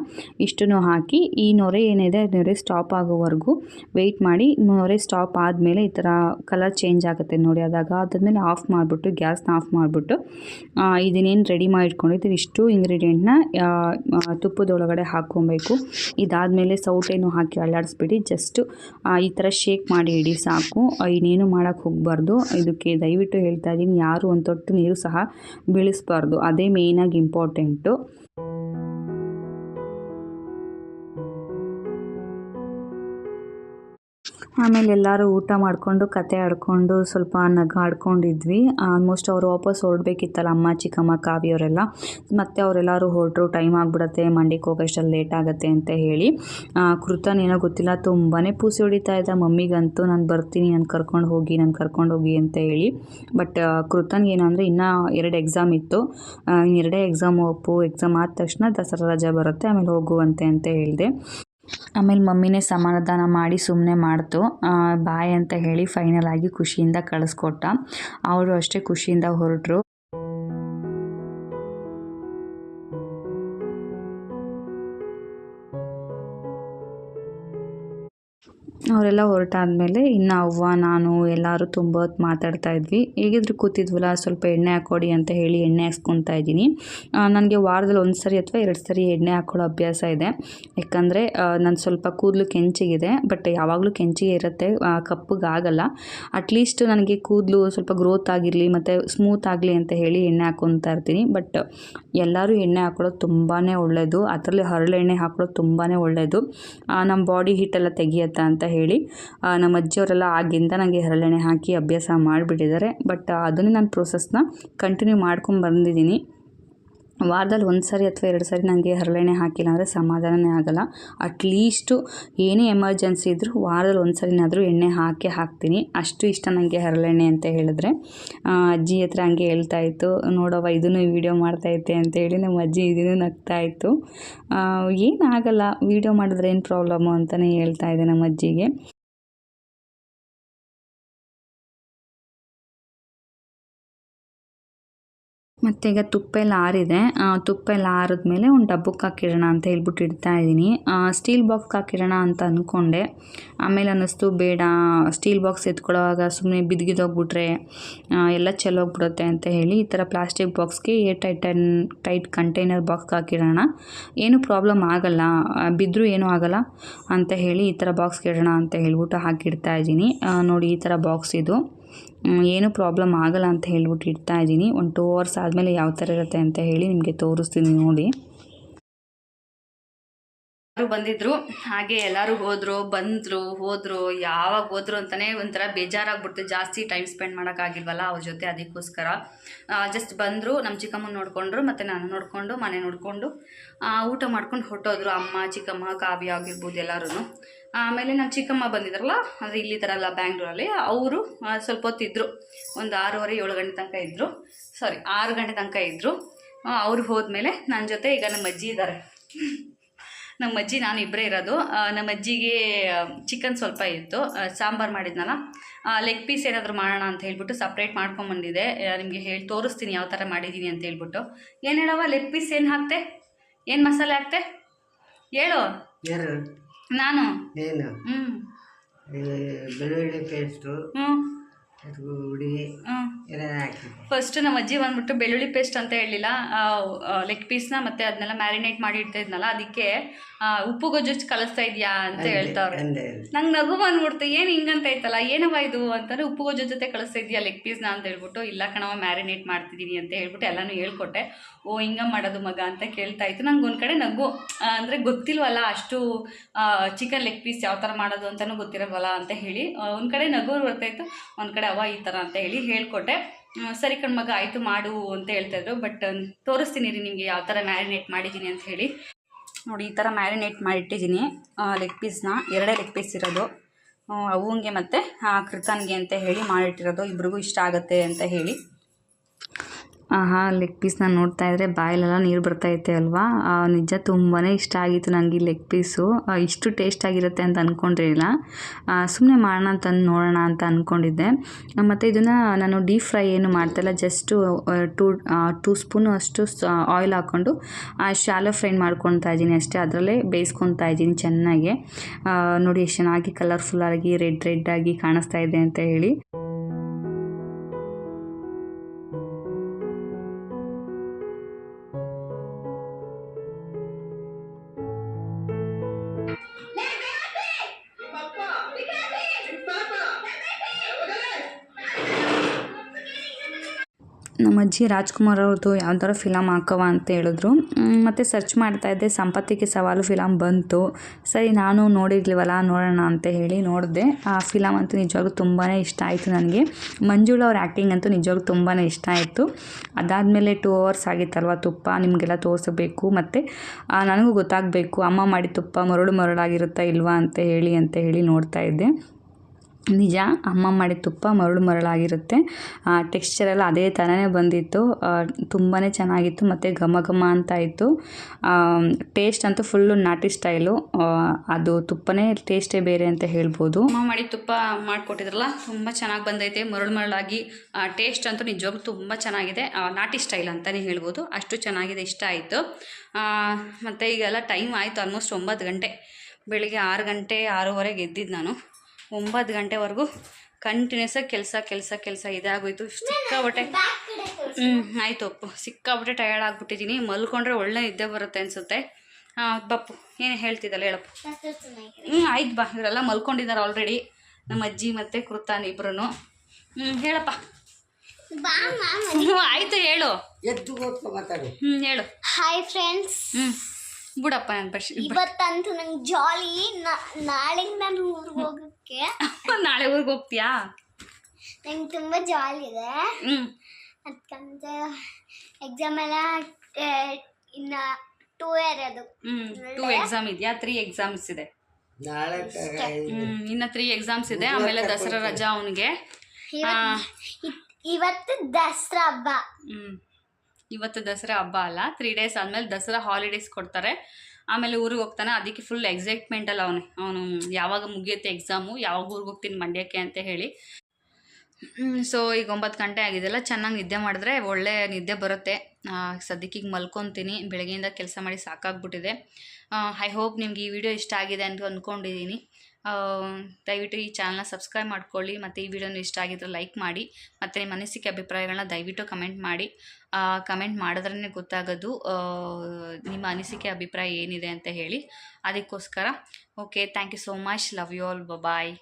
ಇಷ್ಟನ್ನು ಹಾಕಿ ಈ ನೊರೆ ಏನಿದೆ ನೊರೆ ಸ್ಟಾಪ್ ಆಗೋವರೆಗೂ ವೆಯ್ಟ್ ಮಾಡಿ, ನೊರೆ ಸ್ಟಾಪ್ ಆದಮೇಲೆ ಈ ಥರ ಕಲರ್ ಚೇಂಜ್ ಆಗುತ್ತೆ ನೋಡಿ, ಅದಾಗ ಅದಾದಮೇಲೆ ಆಫ್ ಮಾಡಿಬಿಟ್ಟು, ಗ್ಯಾಸ್ನ ಆಫ್ ಮಾಡಿಬಿಟ್ಟು ಇದನ್ನೇನು ರೆಡಿ ಮಾಡಿ ಇಟ್ಕೊಂಡಿದ್ದೀವಿ ಇಷ್ಟು ಇಂಗ್ರೀಡಿಯೆಂಟ್ನ ತುಪ್ಪದೊಳಗಡೆ ಹಾಕ್ಕೊಬೇಕು. ಇದಾದಮೇಲೆ ಸೌಟೇನು ಹಾಕಿ ಅಳ್ಳಾಡಿಸ್ಬಿಡಿ ಜಸ್ಟು ಈ ಥರ ಶೇಕ್ ಮಾಡಿ ಇಡಿ ಸಾಕು ಇನ್ನೇನು ಮಾಡೋಕ್ಕೆ ಹೋಗಬಾರ್ದು. ಇದಕ್ಕೆ ದಯವಿಟ್ಟು ಹೇಳ್ತಾ ಇದ್ದೀನಿ ಯಾರು ಒಂದು ತೊಟ್ಟು ನೀರು ಸಹ ಬೀಳಿಸ್ಬಾರ್ದು. ಅದೇ ಮೇಯ್ನಾಗಿ ಇಂಪಾರ್ಟೆಂಟು ಆಮೇಲೆ ಎಲ್ಲರೂ ಊಟ ಮಾಡಿಕೊಂಡು, ಕತೆ ಆಡಿಕೊಂಡು, ಸ್ವಲ್ಪ ನಗಾಡ್ಕೊಂಡಿದ್ವಿ ಆಲ್ಮೋಸ್ಟ್ ಅವರು ವಾಪಸ್ ಹೊರಡ್ಬೇಕಿತ್ತಲ್ಲ ಅಮ್ಮ, ಚಿಕ್ಕಮ್ಮ ಕಾವ್ಯವರೆಲ್ಲ ಮತ್ತು ಅವರೆಲ್ಲರೂ ಹೊರಟರು, ಟೈಮ್ ಆಗಿಬಿಡತ್ತೆ ಮಂಡಿಗೆ ಹೋಗೋಷ್ಟಲ್ಲಿ ಲೇಟ್ ಆಗುತ್ತೆ ಅಂತ ಹೇಳಿ. ಕೃತನೇನೋ ಗೊತ್ತಿಲ್ಲ ತುಂಬಾ ಪೂಸಿ ಹೊಡಿತಾ ಇದ್ದ. ಮಮ್ಮಿಗಂತೂ ನಾನು ಬರ್ತೀನಿ, ನಾನು ಕರ್ಕೊಂಡು ಹೋಗಿ, ನಾನು ಕರ್ಕೊಂಡು ಹೋಗಿ ಅಂತ ಹೇಳಿ. ಬಟ್ ಕೃತನ್ಗೆ ಏನಂದರೆ ಇನ್ನೂ ಎರಡು ಎಕ್ಸಾಮ್ ಇತ್ತು. ಎರಡೇ ಎಕ್ಸಾಮ್ ಒಪ್ಪು ಎಕ್ಸಾಮ್ ಆದ ತಕ್ಷಣ ದಸರಾ ರಜೆ ಬರುತ್ತೆ, ಆಮೇಲೆ ಹೋಗುವಂತೆ ಅಂತ ಹೇಳಿದೆ. ಆಮೇಲೆ ಮಮ್ಮಿನೇ ಸಮಾಧಾನ ಮಾಡಿ ಸುಮ್ಮನೆ ಮಾಡ್ತು. ಬಾಯ್ ಅಂತ ಹೇಳಿ ಫೈನಲ್ ಆಗಿ ಖುಷಿಯಿಂದ ಕಳಿಸ್ಕೊಟ್ಟ. ಅವರು ಅಷ್ಟೇ ಖುಷಿಯಿಂದ ಹೊರಟರು. ಅವರೆಲ್ಲ ಹೊರಟಾದ್ಮೇಲೆ ಇನ್ನು ಅವ್ವ, ನಾನು ಎಲ್ಲರೂ ತುಂಬ ಹೊತ್ತು ಮಾತಾಡ್ತಾ ಇದ್ವಿ. ಹೇಗಿದ್ರು ಕೂತಿದ್ವಲ್ಲ, ಸ್ವಲ್ಪ ಎಣ್ಣೆ ಹಾಕೊಡಿ ಅಂತ ಹೇಳಿ ಎಣ್ಣೆ ಹಾಕ್ಸ್ಕೊತಾ ಇದ್ದೀನಿ. ನನಗೆ ವಾರದಲ್ಲಿ ಒಂದು ಸರಿ ಅಥವಾ ಎರಡು ಸರಿ ಎಣ್ಣೆ ಹಾಕ್ಕೊಳ್ಳೋ ಅಭ್ಯಾಸ ಇದೆ. ಯಾಕಂದರೆ ನಾನು ಸ್ವಲ್ಪ ಕೂದಲು ಕೆಂಚಿಗಿದೆ, ಬಟ್ ಯಾವಾಗಲೂ ಕೆಂಚಿಗೆ ಇರುತ್ತೆ ಕಪ್ಪಗಾಗಲ್ಲ ಅಟ್ಲೀಸ್ಟ್ ನನಗೆ ಕೂದಲು ಸ್ವಲ್ಪ ಗ್ರೋತ್ ಆಗಿರಲಿ, ಮತ್ತು ಸ್ಮೂತ್ ಆಗಲಿ ಅಂತ ಹೇಳಿ ಎಣ್ಣೆ ಹಾಕ್ಕೊತಾ ಇರ್ತೀನಿ. ಬಟ್ ಎಲ್ಲರೂ ಎಣ್ಣೆ ಹಾಕೊಳ್ಳೋದು ತುಂಬಾ ಒಳ್ಳೆಯದು ಅದರಲ್ಲಿ ಹರಳೆಣ್ಣೆ ಹಾಕೊಳ್ಳೋದು ತುಂಬಾ ಒಳ್ಳೆಯದು ನಮ್ಮ ಬಾಡಿ ಹೀಟೆಲ್ಲ ತೆಗಿಯತ್ತಾ ಅಂತ ಹೇಳಿ ನಮ್ಮ ಅಜ್ಜಿಯವರೆಲ್ಲ ಆಗಿಂದ ನನಗೆ ಹರಳೆಣ್ಣೆ ಹಾಕಿ ಅಭ್ಯಾಸ ಮಾಡಿಬಿಟ್ಟಿದ್ದಾರೆ. ಬಟ್ ಅದನ್ನೇ ನಾನು ಪ್ರೋಸೆಸ್ನ ಕಂಟಿನ್ಯೂ ಮಾಡ್ಕೊಂಡು ಬಂದಿದ್ದೀನಿ. ವಾರದಲ್ಲಿ ಒಂದು ಸರಿ ಅಥವಾ ಎರಡು ಸರಿ ನನಗೆ ಹರಳೆಣ್ಣೆ ಹಾಕಿಲ್ಲ ಅಂದರೆ ಸಮಾಧಾನನೇ ಆಗಲ್ಲ. ಅಟ್ಲೀಸ್ಟು ಏನೇ ಎಮರ್ಜೆನ್ಸಿ ಇದ್ದರೂ ವಾರದಲ್ಲಿ ಒಂದು ಸರಿನಾದರೂ ಎಣ್ಣೆ ಹಾಕಿ ಹಾಕ್ತೀನಿ. ಅಷ್ಟು ಇಷ್ಟ ನನಗೆ ಹರಳೆಣ್ಣೆ ಅಂತ ಹೇಳಿದ್ರೆ. ಅಜ್ಜಿ ಹತ್ರ ಹಂಗೆ ಹೇಳ್ತಾ ಇತ್ತು, ನೋಡವ್ವ ಇದನ್ನು ವೀಡಿಯೋ ಮಾಡ್ತೈತೆ ಅಂತ ಹೇಳಿ ನಮ್ಮ ಅಜ್ಜಿ ಇದನ್ನು ನಗ್ತಾ ಇತ್ತು. ಏನಾಗಲ್ಲ ವೀಡಿಯೋ ಮಾಡಿದ್ರೆ ಏನು ಪ್ರಾಬ್ಲಮ್ಮು ಅಂತಲೇ ಹೇಳ್ತಾ ಇದೆ ನಮ್ಮ ಅಜ್ಜಿಗೆ. ಮತ್ತು ಈಗ ತುಪ್ಪ ಎಲ್ಲ ಆರಿದೆ ತುಪ್ಪ ಎಲ್ಲ ಆರಿದ್ಮೇಲೆ ಒಂದು ಡಬ್ಬಕ್ಕೆ ಹಾಕಿಡೋಣ ಅಂತ ಹೇಳ್ಬಿಟ್ಟು ಇಡ್ತಾ ಇದ್ದೀನಿ. ಸ್ಟೀಲ್ ಬಾಕ್ಸ್ಗೆ ಹಾಕಿರೋಣ ಅಂತ ಅಂದ್ಕೊಂಡೆ ಆಮೇಲೆ ಅನ್ನಿಸ್ತು, ಬೇಡ ಸ್ಟೀಲ್ ಬಾಕ್ಸ್ ಎತ್ಕೊಳ್ಳೋವಾಗ ಸುಮ್ಮನೆ ಬಿದ್ಗಿದೋಗ್ಬಿಟ್ರೆ ಎಲ್ಲ ಚೆಲ್ಲೋಗ್ಬಿಡುತ್ತೆ ಅಂತ ಹೇಳಿ ಈ ಥರ ಪ್ಲಾಸ್ಟಿಕ್ ಬಾಕ್ಸ್ಗೆ ಏರ್ ಟೈಟ್ ಟೈಟ್ ಕಂಟೈನರ್ ಬಾಕ್ಸ್ಗೆ ಹಾಕಿಡೋಣ. ಏನು ಪ್ರಾಬ್ಲಮ್ ಆಗಲ್ಲ ಬಿದ್ದರೂ ಏನೂ ಆಗಲ್ಲ ಅಂತ ಹೇಳಿ ಈ ಥರ ಬಾಕ್ಸ್ಗೆ ಇಡೋಣ ಅಂತ ಹೇಳ್ಬಿಟ್ಟು ಹಾಕಿಡ್ತಾ ಇದ್ದೀನಿ. ನೋಡಿ ಈ ಥರ ಬಾಕ್ಸ್ ಇದು. ಏನೂ ಪ್ರಾಬ್ಲಮ್ ಆಗಲ್ಲ ಅಂತ ಹೇಳ್ಬಿಟ್ಟು ಇಡ್ತಾ ಇದ್ದೀನಿ ಒಂದು ಟೂ ಅವರ್ಸ್ ಆದಮೇಲೆ ಯಾವ ಥರ ಇರುತ್ತೆ ಅಂತ ಹೇಳಿ ನಿಮಗೆ ತೋರಿಸ್ತೀನಿ ನೋಡಿ. ಬಂದಿದ್ರು. ಹಾಗೆ ಎಲ್ಲರೂ ಹೋದ್ರು, ಬಂದರು, ಹೋದ್ರು, ಯಾವಾಗ ಹೋದ್ರು ಅಂತಾನೆ ಒಂಥರ ಬೇಜಾರಾಗ್ಬಿಡ್ತು. ಜಾಸ್ತಿ ಟೈಮ್ ಸ್ಪೆಂಡ್ ಮಾಡೋಕ್ಕಾಗಿಲ್ವಲ್ಲ ಅವ್ರ ಜೊತೆ ಅದಕ್ಕೋಸ್ಕರ. ಜಸ್ಟ್ ಬಂದರು ನಮ್ಮ ಚಿಕ್ಕಮ್ಮನ ನೋಡಿಕೊಂಡ್ರು, ಮತ್ತು ನಾನು ನೋಡಿಕೊಂಡು, ಮನೆ ನೋಡಿಕೊಂಡು ಊಟ ಮಾಡ್ಕೊಂಡು ಹೊರಟೋದ್ರು. ಅಮ್ಮ, ಚಿಕ್ಕಮ್ಮ, ಕಾವ್ಯ ಆಗಿರ್ಬೋದು ಎಲ್ಲರೂ ಆಮೇಲೆ ನಮ್ಮ ಚಿಕ್ಕಮ್ಮ ಬಂದಿದ್ರಲ್ಲ, ಅಂದರೆ ಇಲ್ಲಿ ಥರ ಅಲ್ಲ ಬ್ಯಾಂಗ್ಳೂರಲ್ಲಿ, ಅವರು ಸ್ವಲ್ಪ ಹೊತ್ತಿದ್ರು. ಒಂದು ಆರೂವರೆ, ಏಳು ಗಂಟೆ ತನಕ ಇದ್ದರು ಸಾರಿ ಆರು ಗಂಟೆ ತನಕ ಇದ್ದರು ಅವ್ರು ಹೋದ್ಮೇಲೆ ನನ್ನ ಜೊತೆ ಈಗ ನಮ್ಮ ಅಜ್ಜಿ ಇದ್ದಾರೆ ನಮ್ಮ ಅಜ್ಜಿ ನಾನು ಇಬ್ಬರೇ ಇರೋದು. ನಮ್ಮ ಅಜ್ಜಿಗೆ ಚಿಕನ್ ಸ್ವಲ್ಪ ಇತ್ತು. ಸಾಂಬಾರು ಮಾಡಿದ್ನಲ್ಲ. ಲೆಗ್ ಪೀಸ್ ಏನಾದರೂ ಮಾಡೋಣ ಅಂತ ಹೇಳ್ಬಿಟ್ಟು ಸಪ್ರೇಟ್ ಮಾಡ್ಕೊಂಬಂದಿದೆ ನಿಮಗೆ ಹೇಳಿ ತೋರಿಸ್ತೀನಿ ಯಾವ ಥರ ಮಾಡಿದ್ದೀನಿ ಅಂತ ಹೇಳ್ಬಿಟ್ಟು. ಏನು ಹೇಳವ ಲೆಗ್ ಪೀಸ್ ಏನು ಹಾಕ್ತೆ? ಏನು ಮಸಾಲೆ ಹಾಕ್ತೆ? ಹೇಳು. ನಾನು. ಏನು? ಹ್ಞೂ ಬೆಳ್ಳುಳ್ಳಿ ಪೇಸ್ಟು ಹ್ಞೂ ಫಸ್ಟ್ ನಮ್ಮ ಅಜ್ಜಿ ಬಂದ್ಬಿಟ್ಟು ಬೆಳ್ಳುಳ್ಳಿ ಪೇಸ್ಟ್ ಅಂತ ಹೇಳಿಲ್ಲ. ಲೆಗ್ ಪೀಸ್ನ ಮತ್ತೆ ಅದನ್ನೆಲ್ಲ ಮ್ಯಾರಿನೇಟ್ ಮಾಡಿ ಇಡ್ತಾ ಇದ್ನಲ್ಲ ಅದಕ್ಕೆ ಉಪ್ಪು ಗೊಜ್ಜು ಕಲಿಸ್ತಾ ಇದೆಯಾ ಅಂತ ಹೇಳ್ತಾವ್ರೆ. ನಂಗೆ ನಗು ಬಂದ್ಬಿಡ್ತು ಏನು ಹಿಂಗಂತ ಐತಲ್ಲ ಏನವ ಇದು ಅಂತಂದ್ರೆ ಉಪ್ಪು ಗೊಜ್ಜು ಜೊತೆ ಕಳಿಸ್ತಾ ಇದೆಯಾ ಲೆಗ್ ಪೀಸ್ನ ಅಂತ ಹೇಳ್ಬಿಟ್ಟು ಇಲ್ಲ ಕಣವ ಮ್ಯಾರಿನೇಟ್ ಮಾಡ್ತಿದ್ದೀನಿ ಅಂತ ಹೇಳ್ಬಿಟ್ಟು ಎಲ್ಲನೂ ಹೇಳ್ಕೊಟ್ಟೆ. ಓ ಹಿಂಗ ಮಾಡೋದು ಮಗ ಅಂತ ಕೇಳ್ತಾ ಇತ್ತು. ನಂಗೆ ಒಂದು ಕಡೆ ನಗು ಅಂದ್ರೆ ಗೊತ್ತಿಲ್ವಲ್ಲ ಅಷ್ಟು ಚಿಕನ್ ಲೆಗ್ ಪೀಸ್ ಯಾವ ಥರ ಮಾಡೋದು ಅಂತಲೂ ಗೊತ್ತಿರಲ್ವಲ್ಲ ಅಂತ ಹೇಳಿ ಒಂದು ಕಡೆ ನಗು ಬರ್ತಾಯಿತ್ತು ಒಂದು ಕಡೆ ಅವ ಈ ಥರ ಅಂತ ಹೇಳಿ ಹೇಳ್ಕೊಟ್ಟೆ. ಸರಿ ಕಣ್ಮಗ ಆಯಿತು ಮಾಡು ಅಂತ ಹೇಳ್ತಾ ಇದ್ರು ಬಟ್ ತೋರಿಸ್ತೀನಿ ರೀ ನಿಮಗೆ ಯಾವ ಥರ ಮ್ಯಾರಿನೇಟ್ ಮಾಡಿದ್ದೀನಿ ಅಂತ ಹೇಳಿ. ನೋಡಿ, ಈ ಥರ ಮ್ಯಾರಿನೇಟ್ ಮಾಡಿಟ್ಟಿದ್ದೀನಿ. ಲೆಗ್ ಪೀಸ್ನ ಎರಡೇ ಲೆಗ್ ಪೀಸ್ ಇರೋದು. ಅವುಂಗೆ ಮತ್ತು ಕೃತನ್ಗೆ ಅಂತ ಹೇಳಿ ಮಾಡಿಟ್ಟಿರೋದು. ಇಬ್ರಿಗೂ ಇಷ್ಟ ಆಗುತ್ತೆ ಅಂತ ಹೇಳಿ. ಆಹಾ ಲೆಗ್ ಪೀಸ್ನ ನೋಡ್ತಾ ಇದ್ದರೆ ಬಾಯಲ್ಲೆಲ್ಲ ನೀರು ಬರ್ತಾಯಿತ್ತೆ ಅಲ್ವಾ? ನಿಜ ತುಂಬಾ ಇಷ್ಟ ಆಗಿತ್ತು ನನಗೆ ಈ ಲೆಗ್ ಪೀಸು ಇಷ್ಟು ಟೇಸ್ಟ್ ಆಗಿರುತ್ತೆ ಅಂತ ಅಂದ್ಕೊಂಡಿರಲಿಲ್ಲ ಸುಮ್ಮನೆ ಮಾಡೋಣ ಅಂತ ನೋಡೋಣ ಅಂತ ಅಂದ್ಕೊಂಡಿದ್ದೆ ಮತ್ತು ಇದನ್ನು ನಾನು ಡೀಪ್ ಫ್ರೈ ಏನು ಮಾಡ್ತಾಯಿಲ್ಲ ಜಸ್ಟು ಟೂ ಟೂ ಸ್ಪೂನು ಅಷ್ಟು ಆಯಿಲ್ ಹಾಕ್ಕೊಂಡು ಶಾಲೋ ಫ್ರೈ ಮಾಡ್ಕೊತಾ ಇದ್ದೀನಿ ಅಷ್ಟೇ. ಅದರಲ್ಲೇ ಬೇಯಿಸ್ಕೊತಾ ಇದ್ದೀನಿ ಚೆನ್ನಾಗಿ. ನೋಡಿ ಎಷ್ಟು ಚೆನ್ನಾಗಿ ಕಲರ್ಫುಲ್ಲಾಗಿ ರೆಡ್ ರೆಡ್ ಆಗಿ ಕಾಣಿಸ್ತಾ ಇದೆ ಅಂತ ಹೇಳಿ. ಅಜ್ಜಿ ರಾಜ್ಕುಮಾರ್ ಅವ್ರದ್ದು ಯಾವ್ದಾರು ಫಿಲಮ್ ಹಾಕವ ಅಂತ ಹೇಳಿದ್ರು. ಮತ್ತು ಸರ್ಚ್ ಮಾಡ್ತಾಯಿದ್ದೆ ಸಂಪತ್ತಿಗೆ ಸವಾಲು ಫಿಲಮ್ ಬಂತು. ಸರಿ, ನಾನು ನೋಡಿರ್ಲಿವಲ್ಲ, ನೋಡೋಣ ಅಂತ ಹೇಳಿ ನೋಡಿದೆ. ಆ ಫಿಲಮ್ ಅಂತೂ ನಿಜವಾಗ್ಲೂ ತುಂಬಾ ಇಷ್ಟ ಆಯಿತು ನನಗೆ. ಮಂಜುಳ ಅವ್ರ ಆ್ಯಕ್ಟಿಂಗ್ ಅಂತೂ ನಿಜವಾಗ್ಲೂ ತುಂಬಾ ಇಷ್ಟ ಆಯಿತು. ಅದಾದಮೇಲೆ ಟೂ ಅವರ್ಸ್ ಆಗಿತ್ತಲ್ವ ತುಪ್ಪ, ನಿಮಗೆಲ್ಲ ತೋರಿಸಬೇಕು. ಮತ್ತು ನನಗೂ ಗೊತ್ತಾಗಬೇಕು, ಅಮ್ಮ ಮಾಡಿ ತುಪ್ಪ ಮರಳು ಮರಳಾಗಿರುತ್ತಾ ಇಲ್ವಾ ಅಂತ ಹೇಳಿ ಅಂತ ಹೇಳಿ ನೋಡ್ತಾ ಇದ್ದೆ. ನಿಜ, ಅಮ್ಮ ಮಾಡಿದ ತುಪ್ಪ ಮರಳು ಮರಳಾಗಿರುತ್ತೆ. ಟೆಕ್ಸ್ಚರ್ ಎಲ್ಲ ಅದೇ ಥರನೇ ಬಂದಿತ್ತು. ತುಂಬಾ ಚೆನ್ನಾಗಿತ್ತು ಮತ್ತು ಘಮ ಘಮ ಅಂತ ಇತ್ತು. ಟೇಸ್ಟ್ ಅಂತೂ ಫುಲ್ಲು ನಾಟಿ ಸ್ಟೈಲು ಅದು ತುಪ್ಪನೇ ಟೇಸ್ಟೇ ಬೇರೆ ಅಂತ ಹೇಳ್ಬೋದು. ಅಮ್ಮ ಮಾಡಿ ತುಪ್ಪ ಮಾಡಿಕೊಟ್ಟಿದ್ರಲ್ಲ, ತುಂಬ ಚೆನ್ನಾಗಿ ಬಂದೈತೆ. ಮರಳು ಮರಳಾಗಿ ಟೇಸ್ಟ್ ಅಂತೂ ನಿಜವಾಗ್ಲೂ ತುಂಬ ಚೆನ್ನಾಗಿದೆ. ನಾಟಿ ಸ್ಟೈಲ್ ಅಂತಲೇ ಹೇಳ್ಬೋದು. ಅಷ್ಟು ಚೆನ್ನಾಗಿದೆ, ಇಷ್ಟ ಆಯಿತು. ಮತ್ತು ಈಗೆಲ್ಲ ಟೈಮ್ ಆಯಿತು ಆಲ್ಮೋಸ್ಟ್ ಒಂಬತ್ತು ಗಂಟೆ. ಬೆಳಿಗ್ಗೆ ಆರು ಗಂಟೆ, ಆರೂವರೆಗೆ ಎದ್ದಿದ್ದು ನಾನು. ಒಂಬತ್ತು ಗಂಟೆವರೆಗೂ ಕಂಟಿನ್ಯೂಸ್ ಆಗಿ ಕೆಲಸ ಕೆಲಸ ಕೆಲಸ ಇದಾಗೋಯ್ತು. ಸಿಕ್ಕಾಬಟ್ಟೆ ಹ್ಞೂ ಆಯಿತು ಅಪ್ಪು. ಸಿಕ್ಕಾಬಟ್ಟೆ ಟಯರ್ಡ್ ಆಗಿಬಿಟ್ಟಿದ್ದೀನಿ. ಮಲ್ಕೊಂಡ್ರೆ ಒಳ್ಳೆ ನಿದ್ದೆ ಬರುತ್ತೆ ಅನಿಸುತ್ತೆ. ಹಾಂ ಬಪ್ಪು ಏನು ಹೇಳ್ತಿದ್ದಲ್ಲ ಹೇಳಪ್ಪು. ಹ್ಞೂ ಆಯ್ತು ಬಾ. ಇವರೆಲ್ಲ ಮಲ್ಕೊಂಡಿದ್ದಾರೆ ಆಲ್ರೆಡಿ ನಮ್ಮ ಅಜ್ಜಿ ಮತ್ತು ಕುರ್ತಾನ ಇಬ್ರು ಹ್ಞೂ ಹೇಳಪ್ಪ. ಹ್ಞೂ ಆಯಿತು ಹೇಳು. ಎದ್ದು ಹೋಗ್ಕೊ ಮಾತಾಡು. ಹ್ಞೂ ಹೇಳು. ಹಾಯ್ ಫ್ರೆಂಡ್ಸ್ ಹ್ಞೂ ಬಿಡಪ್ಪ ನಾನು ಬಶ್ ಇವತ್ತಂತೂ ನಂಗೆ ಜಾಲಿ ನಾಳೆ ನಾನು ಊರಿಗೆ ಹೋಗೋಕ್ಕೆ ನಾಳೆ ಊರಿಗೆ ಹೋಗ್ತೀಯಾ? ನಂಗೆ ತುಂಬ ಜಾಲಿ ಇದೆ. ಅದಕ್ಕಂತ ಎಕ್ಸಾಮ್ ಎಲ್ಲ ಇನ್ನ ಟೂ ಇಯರ್ ಅದು. ಹ್ಞೂ ಟೂ ಎಕ್ಸಾಮ್ ಇದೆಯಾ? ತ್ರೀ ಎಕ್ಸಾಮ್ಸ್ ಇದೆ. ನಾಳೆ ಹ್ಞೂ ಇನ್ನು ತ್ರೀ ಎಕ್ಸಾಮ್ಸ್ ಇದೆ. ಆಮೇಲೆ ದಸರಾ ರಜಾ ಅವನಿಗೆ. ಇವತ್ತು ಇವತ್ತು ದಸರಾ ಹಬ್ಬ. ಹ್ಞೂ ಇವತ್ತು ದಸರಾ ಹಬ್ಬ ಅಲ್ಲ ತ್ರೀ ಡೇಸ್ ಆದಮೇಲೆ ದಸರಾ ಹಾಲಿಡೇಸ್ ಕೊಡ್ತಾರೆ. ಆಮೇಲೆ ಊರಿಗೆ ಹೋಗ್ತಾನೆ. ಅದಕ್ಕೆ ಫುಲ್ ಎಕ್ಸೈಟ್ಮೆಂಟಲ್ಲಿ ಅವನು. ಅವನು ಯಾವಾಗ ಮುಗಿಯುತ್ತೆ ಎಕ್ಸಾಮು ಯಾವಾಗ ಊರಿಗೆ ಹೋಗ್ತೀನಿ ಮಂಡ್ಯಕ್ಕೆ ಅಂತ ಹೇಳಿ. ಸೊ ಈಗ ಒಂಬತ್ತು ಗಂಟೆ ಆಗಿದೆಲ್ಲ. ಚೆನ್ನಾಗಿ ನಿದ್ದೆ ಮಾಡಿದ್ರೆ ಒಳ್ಳೆ ನಿದ್ದೆ ಬರುತ್ತೆ. ಆ, ಸದ್ಯಕ್ಕೆ ಈಗ ಮಲ್ಕೊತೀನಿ. ಬೆಳಗ್ಗೆಯಿಂದ ಕೆಲಸ ಮಾಡಿ ಸಾಕಾಗ್ಬಿಟ್ಟಿದೆ. ಐ ಹೋಪ್ ನಿಮ್ಗೆ ಈ ವಿಡಿಯೋ ಇಷ್ಟ ಆಗಿದೆ ಅಂತ ಅಂದ್ಕೊಂಡಿದ್ದೀನಿ ದಯವಿಟ್ಟು ಈ ಚಾನಲ್ನ ಸಬ್ಸ್ಕ್ರೈಬ್ ಮಾಡ್ಕೊಳ್ಳಿ ಮತ್ತು ಈ ವಿಡಿಯೋನ ಇಷ್ಟ ಆಗಿದ್ರೆ ಲೈಕ್ ಮಾಡಿ ಮತ್ತು ನಿಮ್ಮ ಅನಿಸಿಕೆ ಅಭಿಪ್ರಾಯಗಳನ್ನ ದಯವಿಟ್ಟು ಕಮೆಂಟ್ ಮಾಡಿ. ಕಮೆಂಟ್ ಮಾಡಿದ್ರೇ ಗೊತ್ತಾಗೋದು ನಿಮ್ಮ ಅನಿಸಿಕೆ ಅಭಿಪ್ರಾಯ ಏನಿದೆ ಅಂತ ಹೇಳಿ. ಅದಕ್ಕೋಸ್ಕರ, okay, thank you so much, love you all bye.